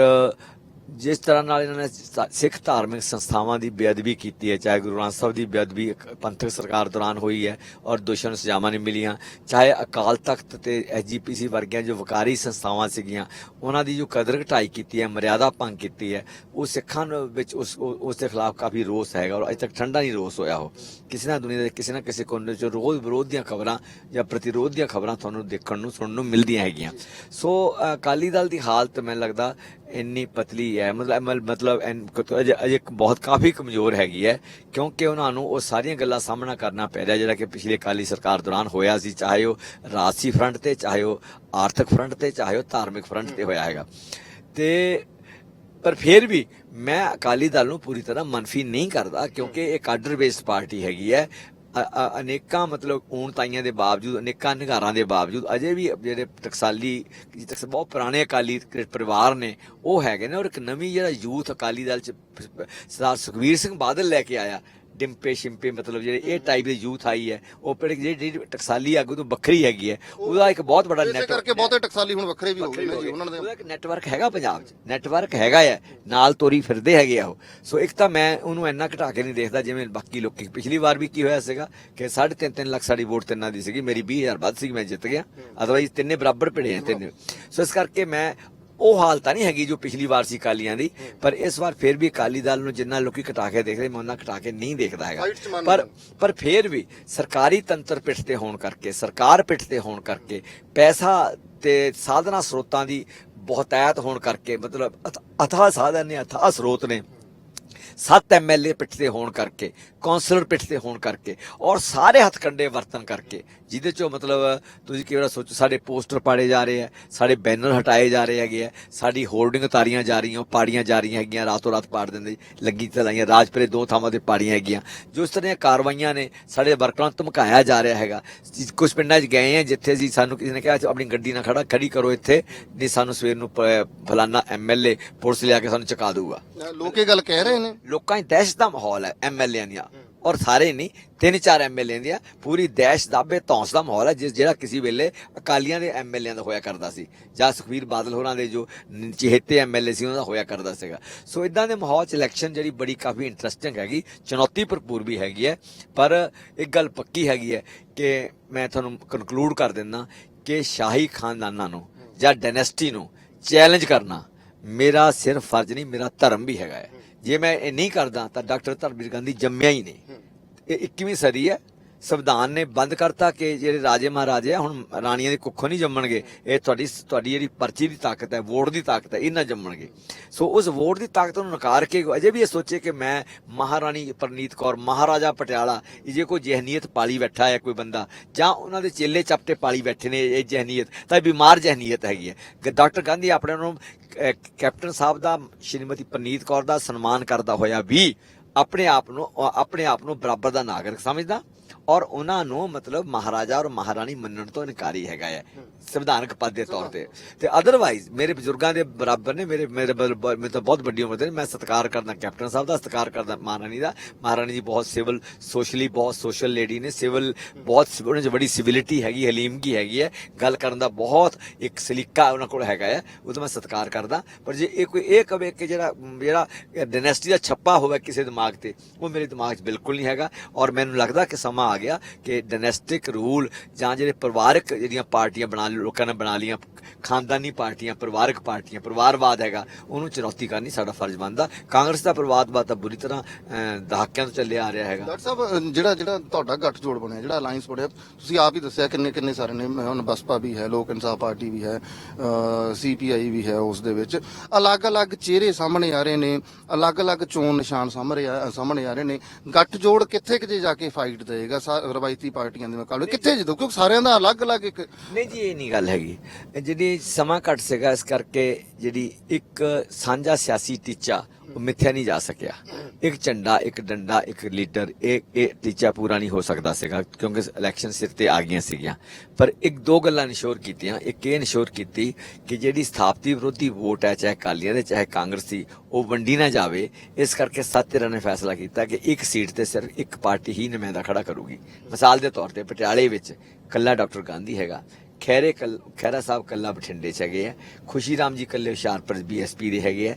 Speaker 2: ਜਿਸ ਤਰ੍ਹਾਂ ਨਾਲ ਇਹਨਾਂ ਨੇ ਸ- ਸਿੱਖ ਧਾਰਮਿਕ ਸੰਸਥਾਵਾਂ ਦੀ ਬੇਅਦਬੀ ਕੀਤੀ ਹੈ, ਚਾਹੇ ਗੁਰੂ ਗ੍ਰੰਥ ਸਾਹਿਬ ਦੀ ਬੇਅਦਬੀ ਇੱਕ ਪੰਥਕ ਸਰਕਾਰ ਦੌਰਾਨ ਹੋਈ ਹੈ ਔਰ ਦੋਸ਼ਾਂ ਨੂੰ ਸਜ਼ਾਵਾਂ ਨਹੀਂ ਮਿਲੀਆਂ, ਚਾਹੇ ਅਕਾਲ ਤਖਤ ਤੇ ਐਸਜੀਪੀਸੀ ਵਰਗੀਆਂ ਜੋ ਵਕਾਰੀ ਸੰਸਥਾਵਾਂ ਸੀਗੀਆਂ, ਉਹਨਾਂ ਦੀ ਜੋ ਕਦਰ ਘਟਾਈ ਕੀਤੀ ਹੈ, ਮਰਿਆਦਾ ਭੰਗ ਕੀਤੀ ਹੈ, ਉਹ ਸਿੱਖਾਂ ਨੂੰ ਵਿੱਚ ਉਸ ਉਸ ਦੇ ਖਿਲਾਫ ਕਾਫੀ ਰੋਸ ਹੈਗਾ ਔਰ ਅਜੇ ਤੱਕ ਠੰਡਾ ਨਹੀਂ ਰੋਸ ਹੋਇਆ ਉਹ। ਕਿਸੇ ਨਾ ਦੁਨੀਆ ਦੇ ਕਿਸੇ ਨਾ ਕਿਸੇ ਕੋਨੇ 'ਚ ਰੋਜ਼ ਵਿਰੋਧ ਦੀਆਂ ਖਬਰਾਂ ਜਾਂ ਪ੍ਰਤੀਰੋਧ ਦੀਆਂ ਖਬਰਾਂ ਤੁਹਾਨੂੰ ਦੇਖਣ ਨੂੰ, ਸੁਣਨ ਨੂੰ ਮਿਲਦੀਆਂ ਹੈਗੀਆਂ। ਸੋ ਅਕਾਲੀ ਦਲ ਦੀ ਹਾਲਤ ਮੈਨੂੰ ਲੱਗਦਾ ਇੰਨੀ ਪਤਲੀ ਹੈ। ਮਤਲਬ ਮਤਲਬ- ਅਜੇ ਬਹੁਤ ਕਾਫੀ ਕਮਜ਼ੋਰ ਹੈਗੀ ਹੈ, ਕਿਉਂਕਿ ਉਹਨਾਂ ਨੂੰ ਉਹ ਸਾਰੀਆਂ ਗੱਲਾਂ ਸਾਹਮਣਾ ਕਰਨਾ ਪੈ ਰਿਹਾ, ਜਿਹੜਾ ਕਿ ਪਿਛਲੀ ਅਕਾਲੀ ਸਰਕਾਰ ਦੌਰਾਨ ਹੋਇਆ ਸੀ, ਚਾਹੇ ਉਹ ਰਾਜਸੀ ਫਰੰਟ ਤੇ, ਚਾਹੇ ਉਹ ਆਰਥਿਕ ਫਰੰਟ ਤੇ, ਚਾਹੇ ਉਹ ਧਾਰਮਿਕ ਫਰੰਟ ਤੇ ਹੋਇਆ ਹੈਗਾ। ਤੇ ਪਰ ਫਿਰ ਵੀ ਮੈਂ ਅਕਾਲੀ ਦਲ ਨੂੰ ਪੂਰੀ ਤਰ੍ਹਾਂ ਮਨਫੀ ਨਹੀਂ ਕਰਦਾ, ਕਿਉਂਕਿ ਇਹ ਕਾਡਰ ਬੇਸਡ ਪਾਰਟੀ ਹੈਗੀ ਹੈ। ਅਨੇਕਾਂ ਮਤਲਬ ਊਣ ਤਾਈਆਂ ਦੇ ਬਾਵਜੂਦ, ਅਨੇਕਾਂ ਨਿਗਾਰਾਂ ਦੇ ਬਾਵਜੂਦ, ਅਜੇ ਵੀ ਜਿਹੜੇ ਟਕਸਾਲੀ ਜਿੱਥੇ ਬਹੁਤ ਪੁਰਾਣੇ ਅਕਾਲੀ ਪਰਿਵਾਰ ਨੇ, ਉਹ ਹੈਗੇ ਨੇ ਔਰ ਇੱਕ ਨਵੀਂ ਜਿਹੜਾ ਯੂਥ ਅਕਾਲੀ ਦਲ ਚ ਸਰਦਾਰ ਸੁਖਵੀਰ ਸਿੰਘ ਬਾਦਲ ਲੈ ਕੇ ਆਇਆ ਡਿੰਪੇ ਸ਼ਿੰਪੇ ਮਤਲਬ ਜਿਹੜੇ ਇਹ ਟਾਈਪ ਦੇ ਯੂਥ ਆਈ ਹੈ ਉਹ ਪਰ ਜਿਹੜੀ ਟਕਸਾਲੀ ਆਗੂ ਤੋਂ ਵੱਖਰੀ ਹੈਗੀ ਹੈ ਉਹਦਾ ਇੱਕ ਬਹੁਤ ਵੱਡਾ ਨੈਟਵਰਕ
Speaker 1: ਕਰਕੇ ਬਹੁਤੇ ਟਕਸਾਲੀ ਹੁਣ ਵੱਖਰੇ ਵੀ ਹੋ ਗਏ ਜੀ। ਉਹਨਾਂ ਦੇ
Speaker 2: ਉਹਦਾ ਇੱਕ ਨੈਟਵਰਕ ਹੈਗਾ ਪੰਜਾਬ 'ਚ ਨੈਟਵਰਕ ਹੈਗਾ ਹੈ ਨਾਲ ਤੋਰੀ ਫਿਰਦੇ ਹੈਗੇ ਆ ਉਹ। ਸੋ ਇੱਕ ਤਾਂ ਮੈਂ ਉਹਨੂੰ ਇੰਨਾ ਘਟਾ ਕੇ ਨਹੀਂ ਦੇਖਦਾ ਜਿਵੇਂ ਬਾਕੀ ਲੋਕੀ ਪਿਛਲੀ ਵਾਰ ਵੀ ਕੀ ਹੋਇਆ ਸੀਗਾ ਕਿ 3.5 ਲੱਖ ਸਾਡੀ ਵੋਟ ਤਿੰਨਾਂ ਦੀ ਸੀਗੀ ਮੇਰੀ 20000 ਵੱਧ ਸੀ ਮੈਂ ਜਿੱਤ ਗਿਆ। ਅਦਰਵਾਈਜ਼ ਤਿੰਨੇ ਬਰਾਬਰ ਭਿੜੇ ਆ ਤਿੰਨੇ। ਸੋ ਇਸ ਕਰਕੇ ਮੈਂ ਉਹ ਹਾਲਤ ਨਹੀਂ ਹੈਗੀ ਜੋ ਪਿਛਲੀ ਵਾਰ ਸੀ ਕਾਲੀਆਂ ਦੀ ਪਰ ਇਸ ਵਾਰ ਫਿਰ ਵੀ ਅਕਾਲੀ ਦਲ ਨੂੰ ਜਿੰਨਾ ਲੋਕੀ ਘਟਾ ਕੇ ਦੇਖਦੇ ਮੈਂ ਉਹਨਾਂ ਘਟਾ ਕੇ ਨਹੀਂ ਦੇਖਦਾ ਹੈਗਾ ਪਰ। ਪਰ ਫਿਰ ਵੀ ਸਰਕਾਰੀ ਤੰਤਰ ਪਿੱਠ ਤੇ ਹੋਣ ਕਰਕੇ ਸਰਕਾਰ ਪਿੱਠ ਤੇ ਹੋਣ ਕਰਕੇ ਪੈਸਾ ਤੇ ਸਾਧਨਾ ਸਰੋਤਾਂ ਦੀ ਬਹੁਤਾਇਤ ਹੋਣ ਕਰਕੇ ਮਤਲਬ ਅਥ- ਸਾਧਨ ਨੇ ਅਥਾਹ ਸਰੋਤ ਨੇ ਸੱਤ ਐਮਐਲਏ ਪਿੱਠ ਤੇ ਹੋਣ ਕਰਕੇ ਕੌਂਸਲਰ ਪਿੱਠ ਤੇ ਹੋਣ ਕਰਕੇ ਔਰ ਸਾਰੇ ਹੱਥਕੰਡੇ ਵਰਤਨ ਕਰਕੇ ਜਿਹਦੇ ਚੋਂ ਮਤਲਬ ਤੁਸੀਂ ਕਈ ਸੋਚੋ ਸਾਡੇ ਪੋਸਟਰ ਪਾੜੇ ਜਾ ਰਹੇ ਆ ਸਾਡੇ ਬੈਨਰ ਹਟਾਏ ਜਾ ਰਹੇ ਹੈਗੇ ਆ ਸਾਡੀ ਹੋਰਡਿੰਗ ਉਤਾਰੀਆਂ ਜਾ ਰਹੀਆਂ ਪਾੜੀਆਂ ਜਾ ਰਹੀਆਂ ਹੈਗੀਆਂ ਰਾਤੋਂ ਰਾਤ ਪਾੜ ਦਿੰਦੇ ਲੱਗੀ ਚਲਾਈਆਂ ਰਾਜਪੁਰੇ ਦੋ ਥਾਵਾਂ ਤੇ ਪਾੜੀਆਂ ਹੈਗੀਆਂ। ਜੋ ਇਸ ਤਰ੍ਹਾਂ ਦੀਆਂ ਕਾਰਵਾਈਆਂ ਨੇ ਸਾਡੇ ਵਰਕਰਾਂ ਨੂੰ ਧਮਕਾਇਆ ਜਾ ਰਿਹਾ ਹੈਗਾ। ਕੁਝ ਪਿੰਡਾਂ 'ਚ ਗਏ ਆ ਜਿੱਥੇ ਅਸੀਂ ਸਾਨੂੰ ਕਿਸੇ ਨੇ ਕਿਹਾ ਆਪਣੀ ਗੱਡੀ ਨਾ ਖੜਾ ਖੜੀ ਕਰੋ ਇੱਥੇ ਨਹੀਂ ਸਾਨੂੰ ਸਵੇਰ ਨੂੰ ਪ- ਫਲਾਨਾ ਐਮਐਲਏ ਪੁਲਿਸ ਲਿਆ ਕੇ ਸਾਨੂੰ ਚੁਕਾ ਦੂਗਾ
Speaker 1: ਅ, ਲੋਕ ਇਹ ਗੱਲ ਕਹਿ ਰਹੇ ਨੇ।
Speaker 2: ਲੋਕਾਂ 'ਚ ਦਹਿਸ਼ਤ ਦਾ ਮਾਹੌਲ ਹੈ ਐਮਐਲਏ ਦੀਆਂ। ਔਰ ਸਾਰੇ ਨਹੀਂ, ਤਿੰਨ ਚਾਰ ਐਮਐਲਏ ਦੀਆਂ, ਪੂਰੀ ਦਹਿਸ਼ਤ ਦਾਬੇ, ਧੌਂਸ ਦਾ ਮਾਹੌਲ ਹੈ, ਜਿਸ ਜਿਹੜਾ ਕਿਸੇ ਵੇਲੇ ਅਕਾਲੀਆਂ ਦੇ ਐਮਐਲਏ ਦਾ ਹੋਇਆ ਕਰਦਾ ਸੀ। ਜਾਂ ਸੁਖਵੀਰ ਬਾਦਲ ਹੋਰਾਂ ਦੇ ਜੋ ਨ- ਚਹੇਤੇ ਐਮਐਲਏ ਸੀ, ਉਹਨਾਂ ਦਾ ਹੋਇਆ ਕਰਦਾ ਸੀਗਾ। ਸੋ ਇਦਾਂ ਦੇ ਮਾਹੌਲ 'ਚ ਇਲੈਕਸ਼ਨ ਜਿਹੜੀ ਬੜੀ ਕਾਫੀ ਇੰਟਰਸਟਿੰਗ ਹੈਗੀ, ਚੁਣੌਤੀ ਭਰਪੂਰ ਵੀ ਹੈਗੀ ਹੈ। ਪਰ ਇੱਕ ਗੱਲ ਪੱਕੀ ਹੈਗੀ ਹੈ ਕਿ ਮੈਂ ਤੁਹਾਨੂੰ ਕਨਕਲੂਡ ਕਰ ਦਿੰਦਾ ਕਿ ਸ਼ਾਹੀ ਖਾਨਦਾਨਾਂ ਨੂੰ ਜਾਂ ਡਾਇਨੈਸਟੀ ਨੂੰ ਚੈਲੰਜ ਕਰਨਾ ਮੇਰਾ ਸਿਰਫ ਫਰਜ਼ ਨਹੀਂ, ਮੇਰਾ ਧਰਮ ਵੀ ਹੈਗਾ ਹੈ। ਜੇ ਮੈਂ ਇਹ ਨਹੀਂ ਕਰਦਾ ਤਾਂ ਡਾਕਟਰ ਧਰਮਵੀਰ ਗਾਂਧੀ ਜੰਮਿਆ ਹੀ ਨਹੀਂ। ਇਹ 21ਵੀਂ ਸਦੀ ਹੈ। ਸੰਵਿਧਾਨ ਨੇ ਬੰਦ ਕਰਤਾ ਕਿ ਜਿਹੜੇ ਰਾਜੇ ਮਹਾਰਾਜੇ ਆ, ਹੁਣ ਰਾਣੀਆਂ ਦੇ ਕੁੱਖੋਂ ਨਹੀਂ ਜੰਮਣਗੇ। ਇਹ ਤੁਹਾਡੀ ਤੁਹਾਡੀ ਜਿਹੜੀ ਪਰਚੀ ਦੀ ਤਾਕਤ ਹੈ, ਵੋਟ ਦੀ ਤਾਕਤ ਹੈ ਇਹਨਾਂ ਜੰਮਣਗੇ। ਸੋ ਉਸ ਵੋਟ ਦੀ ਤਾਕਤ ਨੂੰ ਨਕਾਰ ਕੇ ਅਜੇ ਵੀ ਇਹ ਸੋਚੇ ਕਿ ਮੈਂ ਮਹਾਰਾਣੀ ਪ੍ਰਨੀਤ ਕੌਰ, ਮਹਾਰਾਜਾ ਪਟਿਆਲਾ, ਇਹ ਜੇ ਕੋਈ ਜਹਨੀਅਤ ਪਾਲੀ ਬੈਠਾ ਹੈ ਕੋਈ ਬੰਦਾ, ਜਾਂ ਉਹਨਾਂ ਦੇ ਚੇਲੇ ਚਪਟੇ ਪਾਲੀ ਬੈਠੇ ਨੇ ਇਹ ਜਹਨੀਅਤ, ਤਾਂ ਇਹ ਬਿਮਾਰ ਜਹਨੀਅਤ ਹੈਗੀ ਹੈ। ਡਾਕਟਰ ਗਾਂਧੀ ਆਪਣੇ ਨੂੰ ਕੈਪਟਨ ਸਾਹਿਬ ਦਾ, ਸ਼੍ਰੀਮਤੀ ਪ੍ਰਨੀਤ ਕੌਰ ਦਾ ਸਨਮਾਨ ਕਰਦਾ ਹੋਇਆ ਵੀ ਆਪਣੇ ਆਪ ਨੂੰ ਆਪਣੇ ਆਪ ਨੂੰ ਬਰਾਬਰ ਦਾ ਨਾਗਰਿਕ ਸਮਝਦਾ। ਔਰ ਉਹਨਾਂ ਨੂੰ ਮਤਲਬ ਮਹਾਰਾਜਾ ਔਰ ਮਹਾਰਾਣੀ ਮੰਨਣ ਤੋਂ ਇਨਕਾਰੀ ਹੈਗਾ ਹੈ, ਸੰਵਿਧਾਨਕ ਪਦ ਦੇ ਤੌਰ ਤੇ। ਤੇ ਅਦਰਵਾਈਜ਼ ਮੇਰੇ ਬਜ਼ੁਰਗਾਂ ਦੇ ਬਰਾਬਰ ਨੇ, ਮੇਰੇ ਮੇਰੇ ਬ- ਮੇਰੇ ਤਾਂ ਬਹੁਤ ਵੱਡੀ ਉਮਰ ਦੇ ਨੇ। ਮੈਂ ਸਤਿਕਾਰ ਕਰਦਾ, ਕੈਪਟਨ ਸਾਹਿਬ ਦਾ ਸਤਿਕਾਰ ਕਰਦਾ, ਮਹਾਰਾਣੀ ਦਾ। ਮਹਾਰਾਣੀ ਜੀ ਬਹੁਤ ਸਿਵਲ ਸੋਸ਼ਲੀ ਬਹੁਤ ਸੋਸ਼ਲ ਲੇਡੀ ਨੇ। ਸਿਵਲ ਬਹੁਤ ਸਿਵ- ਉਹਨਾਂ 'ਚ ਬੜੀ ਸਿਵਿਲਿਟੀ ਹੈਗੀ, ਹਲੀਮਗੀ ਹੈਗੀ ਹੈ। ਗੱਲ ਕਰਨ ਦਾ ਬਹੁਤ ਇੱਕ ਸਲੀਕਾ ਉਹਨਾਂ ਕੋਲ ਹੈਗਾ ਹੈ ਉਹ ਤਾਂ ਮੈਂ ਸਤਿਕਾਰ ਕਰਦਾ। ਪਰ ਜੇ ਇਹ ਕੋਈ, ਇਹ ਕਵੇ ਕਿ ਜਿਹੜਾ ਜਿਹੜਾ ਡਾਇਨੈਸਟੀ ਦਾ ਛੱਪਾ ਹੋਵੇ ਕਿਸੇ ਦਿਮਾਗ ਤੇ, ਉਹ ਮੇਰੇ ਦਿਮਾਗ 'ਚ ਬਿਲਕੁਲ ਨਹੀਂ ਹੈਗਾ। ਔਰ ਮੈਨੂੰ ਲੱਗਦਾ ਕਿ ਸਮਾਂ ਗਿਆ ਕਿ ਡੋਮੈਸਟਿਕ ਰੂਲ ਜਾਂ ਜਿਹੜੇ ਪਰਿਵਾਰਕ ਜਿਹੜੀਆਂ ਪਾਰਟੀਆਂ ਬਣਾ ਲੋਕਾਂ ਨੇ ਬਣਾ ਲੀਆਂ ਖਾਨਦਾਨੀ ਪਾਰਟੀਆਂ, ਪਰਿਵਾਰਕ ਪਾਰਟੀਆਂ, ਪਰਿਵਾਰਵਾਦ ਹੈਗਾ, ਉਹਨੂੰ ਚੁਣੌਤੀ ਕਰਨੀ ਸਾਡਾ ਫਰਜ਼ ਬਣਦਾ। ਕਾਂਗਰਸ ਦਾ ਪਰਿਵਾਰਵਾਦ ਤਾਂ ਬੁਰੀ ਤਰ੍ਹਾਂ ਦਹਾਕਿਆਂ ਤੋਂ ਚੱਲਿਆ ਆ ਰਿਹਾ ਹੈਗਾ।
Speaker 1: ਡਾਕਟਰ ਸਾਹਿਬ ਜਿਹੜਾ ਜਿਹੜਾ ਤੁਹਾਡਾ ਗੱਠਜੋੜ ਬਣਿਆ, ਜਿਹੜਾ ਅਲਾਈਅੰਸ ਬਣਿਆ, ਤੁਸੀਂ ਆਪ ਹੀ ਦੱਸਿਆ ਕਿੰਨੇ ਕਿੰਨੇ ਸਾਰੇ ਨੇ ਹੁਣ ਬਸਪਾ ਵੀ ਹੈ, ਲੋਕ ਇਨਸਾਫ ਪਾਰਟੀ ਵੀ ਹੈ ਸੀਪੀਆਈ ਵੀ ਹੈ ਉਸ ਦੇ ਵਿੱਚ। ਅਲੱਗ-ਅਲੱਗ ਚਿਹਰੇ ਸਾਹਮਣੇ ਆ ਰਹੇ ਨੇ, ਅਲੱਗ-ਅਲੱਗ ਚੋਣ ਨਿਸ਼ਾਨ ਸਾਹਮਣੇ ਸਾਹਮਣੇ ਆ ਰਹੇ ਨੇ। ਗੱਠਜੋੜ ਕਿੱਥੇ ਕਿਤੇ ਜਾ ਕੇ ਫਾਈਟ ਦੇਗਾ ਸਾ- ਰਵਾਇਤੀ ਪਾਰਟੀਆਂ ਦੇ ਮੁਕਾਬਲੇ ਕਿੱਥੇ ਜਿੱਦੋ? ਕਿਉਂਕਿ ਸਾਰਿਆਂ ਦਾ ਅਲੱਗ-ਅਲੱਗ ਇੱਕ
Speaker 2: ਨਹੀਂ ਜੀ ਇਹ ਨਹੀਂ ਗੱਲ ਹੈਗੀ। ਜਿਹੜੀ ਸਮਾਂ ਘੱਟ ਸੀਗਾ ਇਸ ਕਰਕੇ ਜਿਹੜੀ ਇੱਕ ਸਾਂਝਾ ਸਿਆਸੀ ਟੀਚਾ ਉਹ ਮਿੱਥਿਆ ਨਹੀਂ ਜਾ ਸਕਿਆ। ਇੱਕ ਝੰਡਾ, ਇੱਕ ਡੰਡਾ, ਇੱਕ ਲੀਡਰ, ਇਹ ਇਹ ਟੀਚਾ ਪੂਰਾ ਨਹੀਂ ਹੋ ਸਕਦਾ ਸੀਗਾ, ਕਿਉਂਕਿ ਇਲੈਕਸ਼ਨ ਸਿਰ ਤੇ ਆ ਗਈਆਂ ਸੀਗੀਆਂ। ਪਰ ਇੱਕ ਦੋ ਗੱਲਾਂ ਨਿਸ਼ੋਰ ਕੀਤੀਆਂ, ਇੱਕ ਇਹ ਨਿਸ਼ੋਰ ਕੀਤੀ ਕਿ ਜਿਹੜੀ ਸਥਾਪਤੀ ਵਿਰੋਧੀ ਵੋਟ ਹੈ, ਚਾਹੇ ਅਕਾਲੀਆਂ ਦੇ, ਚਾਹੇ ਕਾਂਗਰਸੀ ਉਹ ਵੰਡੀ ਨਾ ਜਾਵੇ। ਇਸ ਕਰਕੇ ਸੱਤ ਧਿਰਾਂ ਨੇ ਫੈਸਲਾ ਕੀਤਾ ਕਿ ਇੱਕ ਸੀਟ ਤੇ ਸਿਰਫ ਇੱਕ ਪਾਰਟੀ ਹੀ ਨੁਮਾਇੰਦਾ ਖੜਾ ਕਰੂਗੀ। ਮਿਸਾਲ ਦੇ ਤੌਰ ਤੇ ਪਟਿਆਲੇ ਵਿੱਚ ਕੱਲਾ ਡਾਕਟਰ ਗਾਂਧੀ ਹੈਗਾ। ਖੈਰੇ ਕੱਲ ਖੈਰਾ ਸਾਹਿਬ ਕੱਲਾ ਬਠਿੰਡੇ ਚ ਹੈਗੇ ਆ। ਖੁਸ਼ੀ ਰਾਮ ਜੀ ਕੱਲੇ ਹੁਸ਼ਿਆਰਪੁਰ ਬੀਐਸਪੀ ਦੇ ਹੈਗੇ ਆ।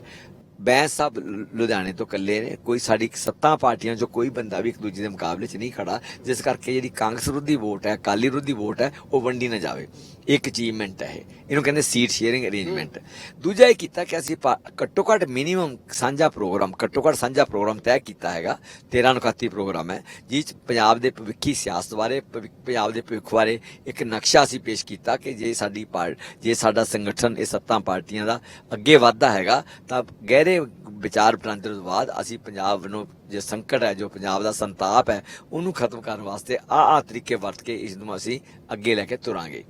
Speaker 2: ਬੈਂਸ ਸਾਹਿਬ ਲੁਧਿਆਣੇ ਤੋਂ ਇਕੱਲੇ ਨੇ। ਕੋਈ ਸਾਡੀ ਸੱਤਾ ਪਾਰਟੀਆਂ ਚੋਂ ਕੋਈ ਬੰਦਾ ਵੀ ਇੱਕ ਦੂਜੇ ਦੇ ਮੁਕਾਬਲੇ 'ਚ ਨਹੀਂ ਖੜਾ, ਜਿਸ ਕਰਕੇ ਜਿਹੜੀ ਕਾਂਗਰਸ ਵਿਰੋਧੀ ਵੋਟ ਹੈ, ਅਕਾਲੀ ਵਿਰੋਧੀ ਵੋਟ ਹੈ, ਉਹ ਵੰਡੀ ਨਾ ਜਾਵੇ। ਇੱਕ ਅਚੀਵਮੈਂਟ ਹੈ ਇਹਨੂੰ ਕਹਿੰਦੇ ਸੀਟ ਸ਼ੇਅਰਿੰਗ ਅਰੇਂਜਮੈਂਟ ਦੂਜਾ ਇਹ ਕੀਤਾ ਕਿ ਅਸੀਂ ਪਾ- ਘੱਟੋ ਘੱਟ ਮਿਨੀਮਮ ਸਾਂਝਾ ਪ੍ਰੋਗਰਾਮ ਘੱਟੋ ਘੱਟ ਸਾਂਝਾ ਪ੍ਰੋਗਰਾਮ ਤੈਅ ਕੀਤਾ ਹੈਗਾ। 13 ਨੁਕਾਤੀ ਪ੍ਰੋਗਰਾਮ ਹੈ ਜਿਸ 'ਚ ਪੰਜਾਬ ਦੇ ਭਵਿੱਖੀ ਸਿਆਸਤ ਬਾਰੇ ਭਵਿ- ਪੰਜਾਬ ਦੇ ਭਵਿੱਖ ਬਾਰੇ ਇੱਕ ਨਕਸ਼ਾ ਅਸੀਂ ਪੇਸ਼ ਕੀਤਾ ਕਿ ਜੇ ਸਾਡੀ ਪਾਰਟ ਜੇ ਸਾਡਾ ਸੰਗਠਨ ਇਹ ਸੱਤਾਂ ਪਾਰਟੀਆਂ ਦਾ ਅੱਗੇ ਵਧਦਾ ਹੈਗਾ, ਤਾਂ ਗਹਿਰੇ ਵਿਚਾਰ ਵਟਾਂਦਰੇ ਤੋਂ ਬਾਅਦ ਅਸੀਂ ਪੰਜਾਬ ਨੂੰ ਜੋ ਸੰਕਟ ਹੈ, ਜੋ ਪੰਜਾਬ ਦਾ ਸੰਤਾਪ ਹੈ, ਉਹਨੂੰ ਖਤਮ ਕਰਨ ਵਾਸਤੇ ਆ ਆ ਤਰੀਕੇ ਵਰਤ ਕੇ ਇਸ ਨੂੰ ਅਸੀਂ ਅੱਗੇ ਲੈ ਕੇ ਤੁਰਾਂਗੇ।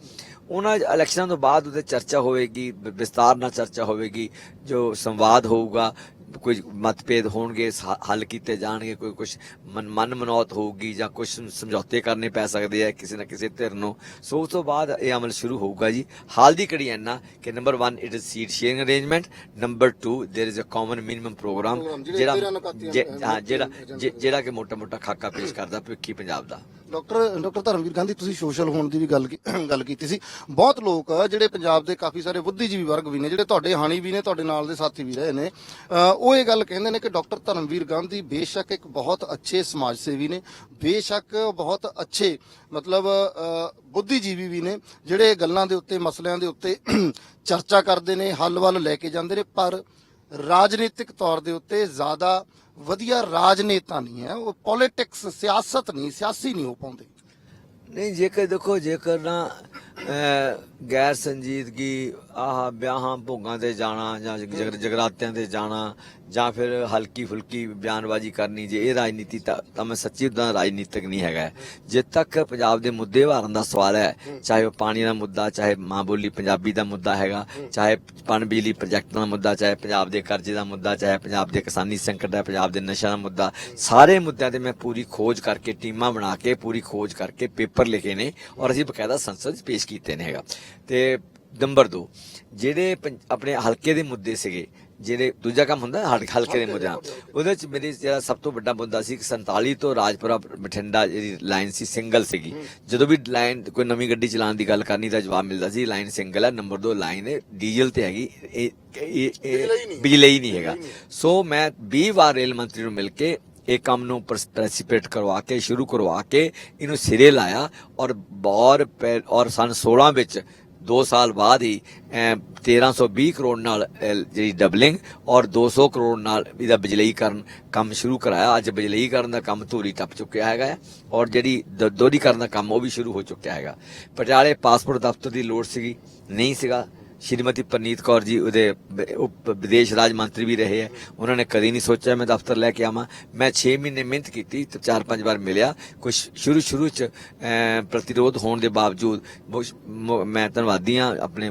Speaker 2: ਉਹਨਾਂ ਇਲੈਕਸ਼ਨਾਂ ਤੋਂ ਬਾਅਦ ਉਹਦੇ ਚਰਚਾ ਹੋਵੇਗੀ ਵਿ- ਵਿਸਤਾਰ ਨਾਲ ਚਰਚਾ ਹੋਵੇਗੀ, ਜੋ ਸੰਵਾਦ ਹੋਊਗਾ ਕੋਈ ਮਤਭੇਦ ਹੋਣਗੇ ਸ- ਹੱਲ ਕੀਤੇ ਜਾਣਗੇ ਕੋਈ ਕੁਝ ਮਨ ਮਨ ਮਨੌਤ ਹੋਊਗੀ ਜਾਂ ਕੁਝ ਸਮਝੌਤੇ ਕਰਨੇ ਪੈ ਸਕਦੇ ਆ ਕਿਸੇ ਨਾ ਕਿਸੇ ਧਿਰ ਨੂੰ ਸੋ ਉਸ ਤੋਂ ਬਾਅਦ ਇਹ ਅਮਲ ਸ਼ੁਰੂ ਹੋਊਗਾ ਜੀ ਹਾਲ ਦੀ ਘੜੀ ਇੰਨਾ ਕਿ number 1 it is seat sharing arrangement number 2 there is a common minimum programme
Speaker 1: programme, ਜਿਹੜੇ
Speaker 2: ਜਿਹੜਾ
Speaker 1: ਤੇਰਾਂ ਨੁਕਾਤੀਆਂ,
Speaker 2: ਜੇ-
Speaker 1: ਅਹ,
Speaker 2: ਹਾਂ ਜਿਹੜਾ
Speaker 1: ਏਜੰਡੇ
Speaker 2: ਜੇ- ਜਿਹੜਾ ਕਿ ਮੋਟਾ ਮੋਟਾ ਖਾਕਾ ਪੇਸ਼ ਕਰਦਾ ਭਵਿੱਖੀ ਪੰਜਾਬ ਦਾ
Speaker 1: ਡਾਕਟਰ ਡਾਕਟਰ ਧਰਮਵੀਰ ਗਾਂਧੀ ਤੁਸੀਂ ਸੋਸ਼ਲ ਹੋਣ ਦੀ ਵੀ ਗੱਲ ਕੀ- ਗੱਲ ਕੀਤੀ ਸੀ ਬਹੁਤ ਲੋਕ ਆ ਜਿਹੜੇ ਪੰਜਾਬ ਦੇ ਕਾਫੀ ਸਾਰੇ ਬੁੱਧੀਜੀਵੀ ਵਰਗ ਵੀ ਨੇ ਜਿਹੜੇ ਤੁਹਾਡੇ ਹਾਣੀ ਵੀ ਨੇ ਤੁਹਾਡੇ ਨਾਲ ਦੇ ਸਾਥੀ ਵੀ ਰਹੇ ਨੇ ਅਹ ਉਹ ਇਹ ਗੱਲ ਕਹਿੰਦੇ ਨੇ ਕਿ ਡਾਕਟਰ ਧਰਮਵੀਰ ਗਾਂਧੀ ਬੇਸ਼ੱਕ ਇੱਕ ਬਹੁਤ ਅੱਛੇ ਸਮਾਜ ਸੇਵੀ ਨੇ, ਬੇਸ਼ੱਕ ਬਹੁਤ ਅੱਛੇ, ਮਤਲਬ ਬੁੱਧੀਜੀਵੀ ਵੀ ਨੇ, ਜਿਹੜੇ ਗੱਲਾਂ ਦੇ ਉੱਤੇ, ਮਸਲਿਆਂ ਦੇ ਉੱਤੇ ਚਰਚਾ ਕਰਦੇ ਨੇ ਹੱਲ ਵੱਲ ਲੈ ਕੇ ਜਾਂਦੇ ਨੇ, ਪਰ ਰਾਜਨੀਤਿਕ ਤੌਰ ਦੇ ਉੱਤੇ ਜ਼ਿਆਦਾ ਵਧੀਆ ਰਾਜਨੇਤਾ ਨਹੀਂ ਹੈ। ਉਹ ਪੋਲਿਟਿਕਸ ਸਿਆਸਤ ਨਹੀਂ, ਸਿਆਸੀ ਨਹੀਂ ਹੋ ਪਾਉਂਦੇ।
Speaker 2: ਨਹੀਂ, ਜੇਕਰ ਦੇਖੋ, ਜੇਕਰ ਨਾ ਗੈਰ ਸੰਜੀਦਗੀ ਆਹ ਵਿਆਹਾਂ ਭੋਗਾਂ ਤੇ ਜਾਣਾ ਜਾਂ ਜਗ- ਜਗਰਾਤਿਆਂ ਤੇ ਜਾਣਾ ਜਾਂ ਫਿਰ ਹਲਕੀ ਫੁਲਕੀ ਬਿਆਨਬਾਜ਼ੀ ਕਰਨੀ ਜੇ ਇਹ ਰਾਜਨੀਤੀ ਤਾਂ ਮੈਂ ਸੱਚੀ ਉਦਾਂ ਰਾਜਨੀਤਿਕ ਨਹੀਂ ਹੈਗਾ। ਜੇ ਤੱਕ ਪੰਜਾਬ ਦੇ ਮੁੱਦੇ ਵਾਰਨ ਦਾ ਸਵਾਲ ਹੈ, ਚਾਹੇ ਉਹ ਪਾਣੀ ਦਾ ਮੁੱਦਾ, ਚਾਹੇ ਮਾਂ ਬੋਲੀ ਪੰਜਾਬੀ ਦਾ ਮੁੱਦਾ ਹੈਗਾ, ਚਾਹੇ ਪਣ ਬਿਜਲੀ ਪ੍ਰੋਜੈਕਟ ਦਾ ਮੁੱਦਾ, ਚਾਹੇ ਪੰਜਾਬ ਦੇ ਕਰਜ਼ੇ ਦਾ ਮੁੱਦਾ, ਚਾਹੇ ਪੰਜਾਬ ਦੇ ਕਿਸਾਨੀ ਸੰਕਟ ਹੈ, ਪੰਜਾਬ ਦੇ ਨਸ਼ਿਆਂ ਦਾ ਮੁੱਦਾ, ਸਾਰੇ ਮੁੱਦਿਆਂ ਤੇ ਮੈਂ ਪੂਰੀ ਖੋਜ ਕਰਕੇ ਟੀਮਾਂ ਬਣਾ ਕੇ, ਪੂਰੀ ਖੋਜ ਕਰਕੇ ਪੇਪਰ ਲਿਖੇ ਨੇ ਔਰ ਅਸੀਂ ਬਕਾਇਦਾ ਸੰਸਦ 'ਚ ਪੇਸ਼ ਕੀਤੇ ਨੇ ਹੈਗਾ। ਤੇ ਨੰਬਰ 2 ਜਿਹੜੇ ਆਪਣੇ ਹਲਕੇ ਦੇ ਮੁੱਦੇ ਸੀਗੇ ਜਿਹੜੇ ਦੂਜਾ ਕੰਮ ਹੁੰਦਾ ਹਲ- ਹਲਕੇ ਦੇ ਮੁੱਦਿਆਂ ਉਹਦੇ ਚ ਮੇਰੇ ਜਿਹੜਾ ਸਭ ਤੋਂ ਵੱਡਾ ਮੁੱਦਾ ਸੀ ਕਿ 47 ਤੋਂ ਰਾਜਪੁਰਾ ਬਠਿੰਡਾ ਜਿਹੜੀ ਲਾਈਨ ਸੀ ਸਿੰਗਲ ਸੀਗੀ। ਜਦੋਂ ਵੀ ਲਾਈਨ ਕੋਈ ਨਵੀਂ ਗੱਡੀ ਚਲਾਉਣ ਦੀ ਗੱਲ ਕਰਨੀ ਤਾਂ ਜਵਾਬ ਮਿਲਦਾ ਸੀ ਲਾਈਨ ਸਿੰਗਲ ਹੈ ਨੰਬਰ 2 ਲਾਈਨ ਹੈ ਡੀਜ਼ਲ ਤੇ ਹੈਗੀ ਇਹ ਬਿਜਲੀ ਨਹੀਂ ਹੈਗਾ। ਸੋ ਮੈਂ 20 ਵਾਰ ਰੇਲ ਮੰਤਰੀ ਨੂੰ ਮਿਲ ਕੇ ਇਹ ਕੰਮ ਨੂੰ ਪ੍ਰੈਸਿਪੇਟ ਕਰਵਾ ਕੇ ਸ਼ੁਰੂ ਕਰਵਾ ਕੇ ਇਹਨੂੰ ਸਿਰੇ ਲਾਇਆ ਔਰ ਬੌਰ ਪੈ- ਔਰ ਸਨ 16 ਵਿੱਚ 2 ਸਾਲ ਬਾਅਦ ਹੀ ਅਮ, 1320 ਕਰੋੜ ਨਾਲ ਜਿਹੜੀ ਡਬਲਿੰਗ ਔਰ 200 ਕਰੋੜ ਨਾਲ ਇਹਦਾ ਬਿਜਲੀਕਰਨ ਕੰਮ ਸ਼ੁਰੂ ਕਰਾਇਆ। ਅੱਜ ਬਿਜਲੀਕਰਨ ਦਾ ਕੰਮ ਧੂਰੀ ਟੱਪ ਚੁੱਕਿਆ ਹੈਗਾ ਹੈ ਔਰ ਜਿਹੜੀ ਦੋਹਰੀਕਰਨ ਦਾ ਕੰਮ ਉਹ ਵੀ ਸ਼ੁਰੂ ਹੋ ਚੁੱਕਿਆ ਹੈਗਾ। ਪਟਿਆਲੇ ਪਾਸਪੋਰਟ ਦਫ਼ਤਰ ਦੀ ਲੋੜ ਸੀਗੀ ਨਹੀਂ ਸੀਗਾ। ਸ਼੍ਰੀਮਤੀ ਪਰਨੀਤ ਕੌਰ ਜੀ ਉਹਦੇ ਵਿਦੇਸ਼ ਰਾਜ ਮੰਤਰੀ ਵੀ ਰਹੇ ਹੈ ਉਹਨਾਂ ਨੇ ਕਦੀ ਨਹੀਂ ਸੋਚਿਆ ਮੈਂ ਦਫ਼ਤਰ ਲੈ ਕੇ ਆਵਾਂ। ਮੈਂ 6 ਮਹੀਨੇ ਮਿਹਨਤ ਕੀਤੀ ਤੇ ਚਾਰ ਪੰਜ ਵਾਰ ਮਿਲਿਆ। ਕੁਝ ਸ਼ੁਰੂ ਸ਼ੁਰੂ ਚ ਪ੍ਰਤੀਰੋਧ ਹੋਣ ਦੇ ਬਾਵਜੂਦ ਮ- ਧੰਨਵਾਦੀ ਹਾਂ ਆਪਣੇ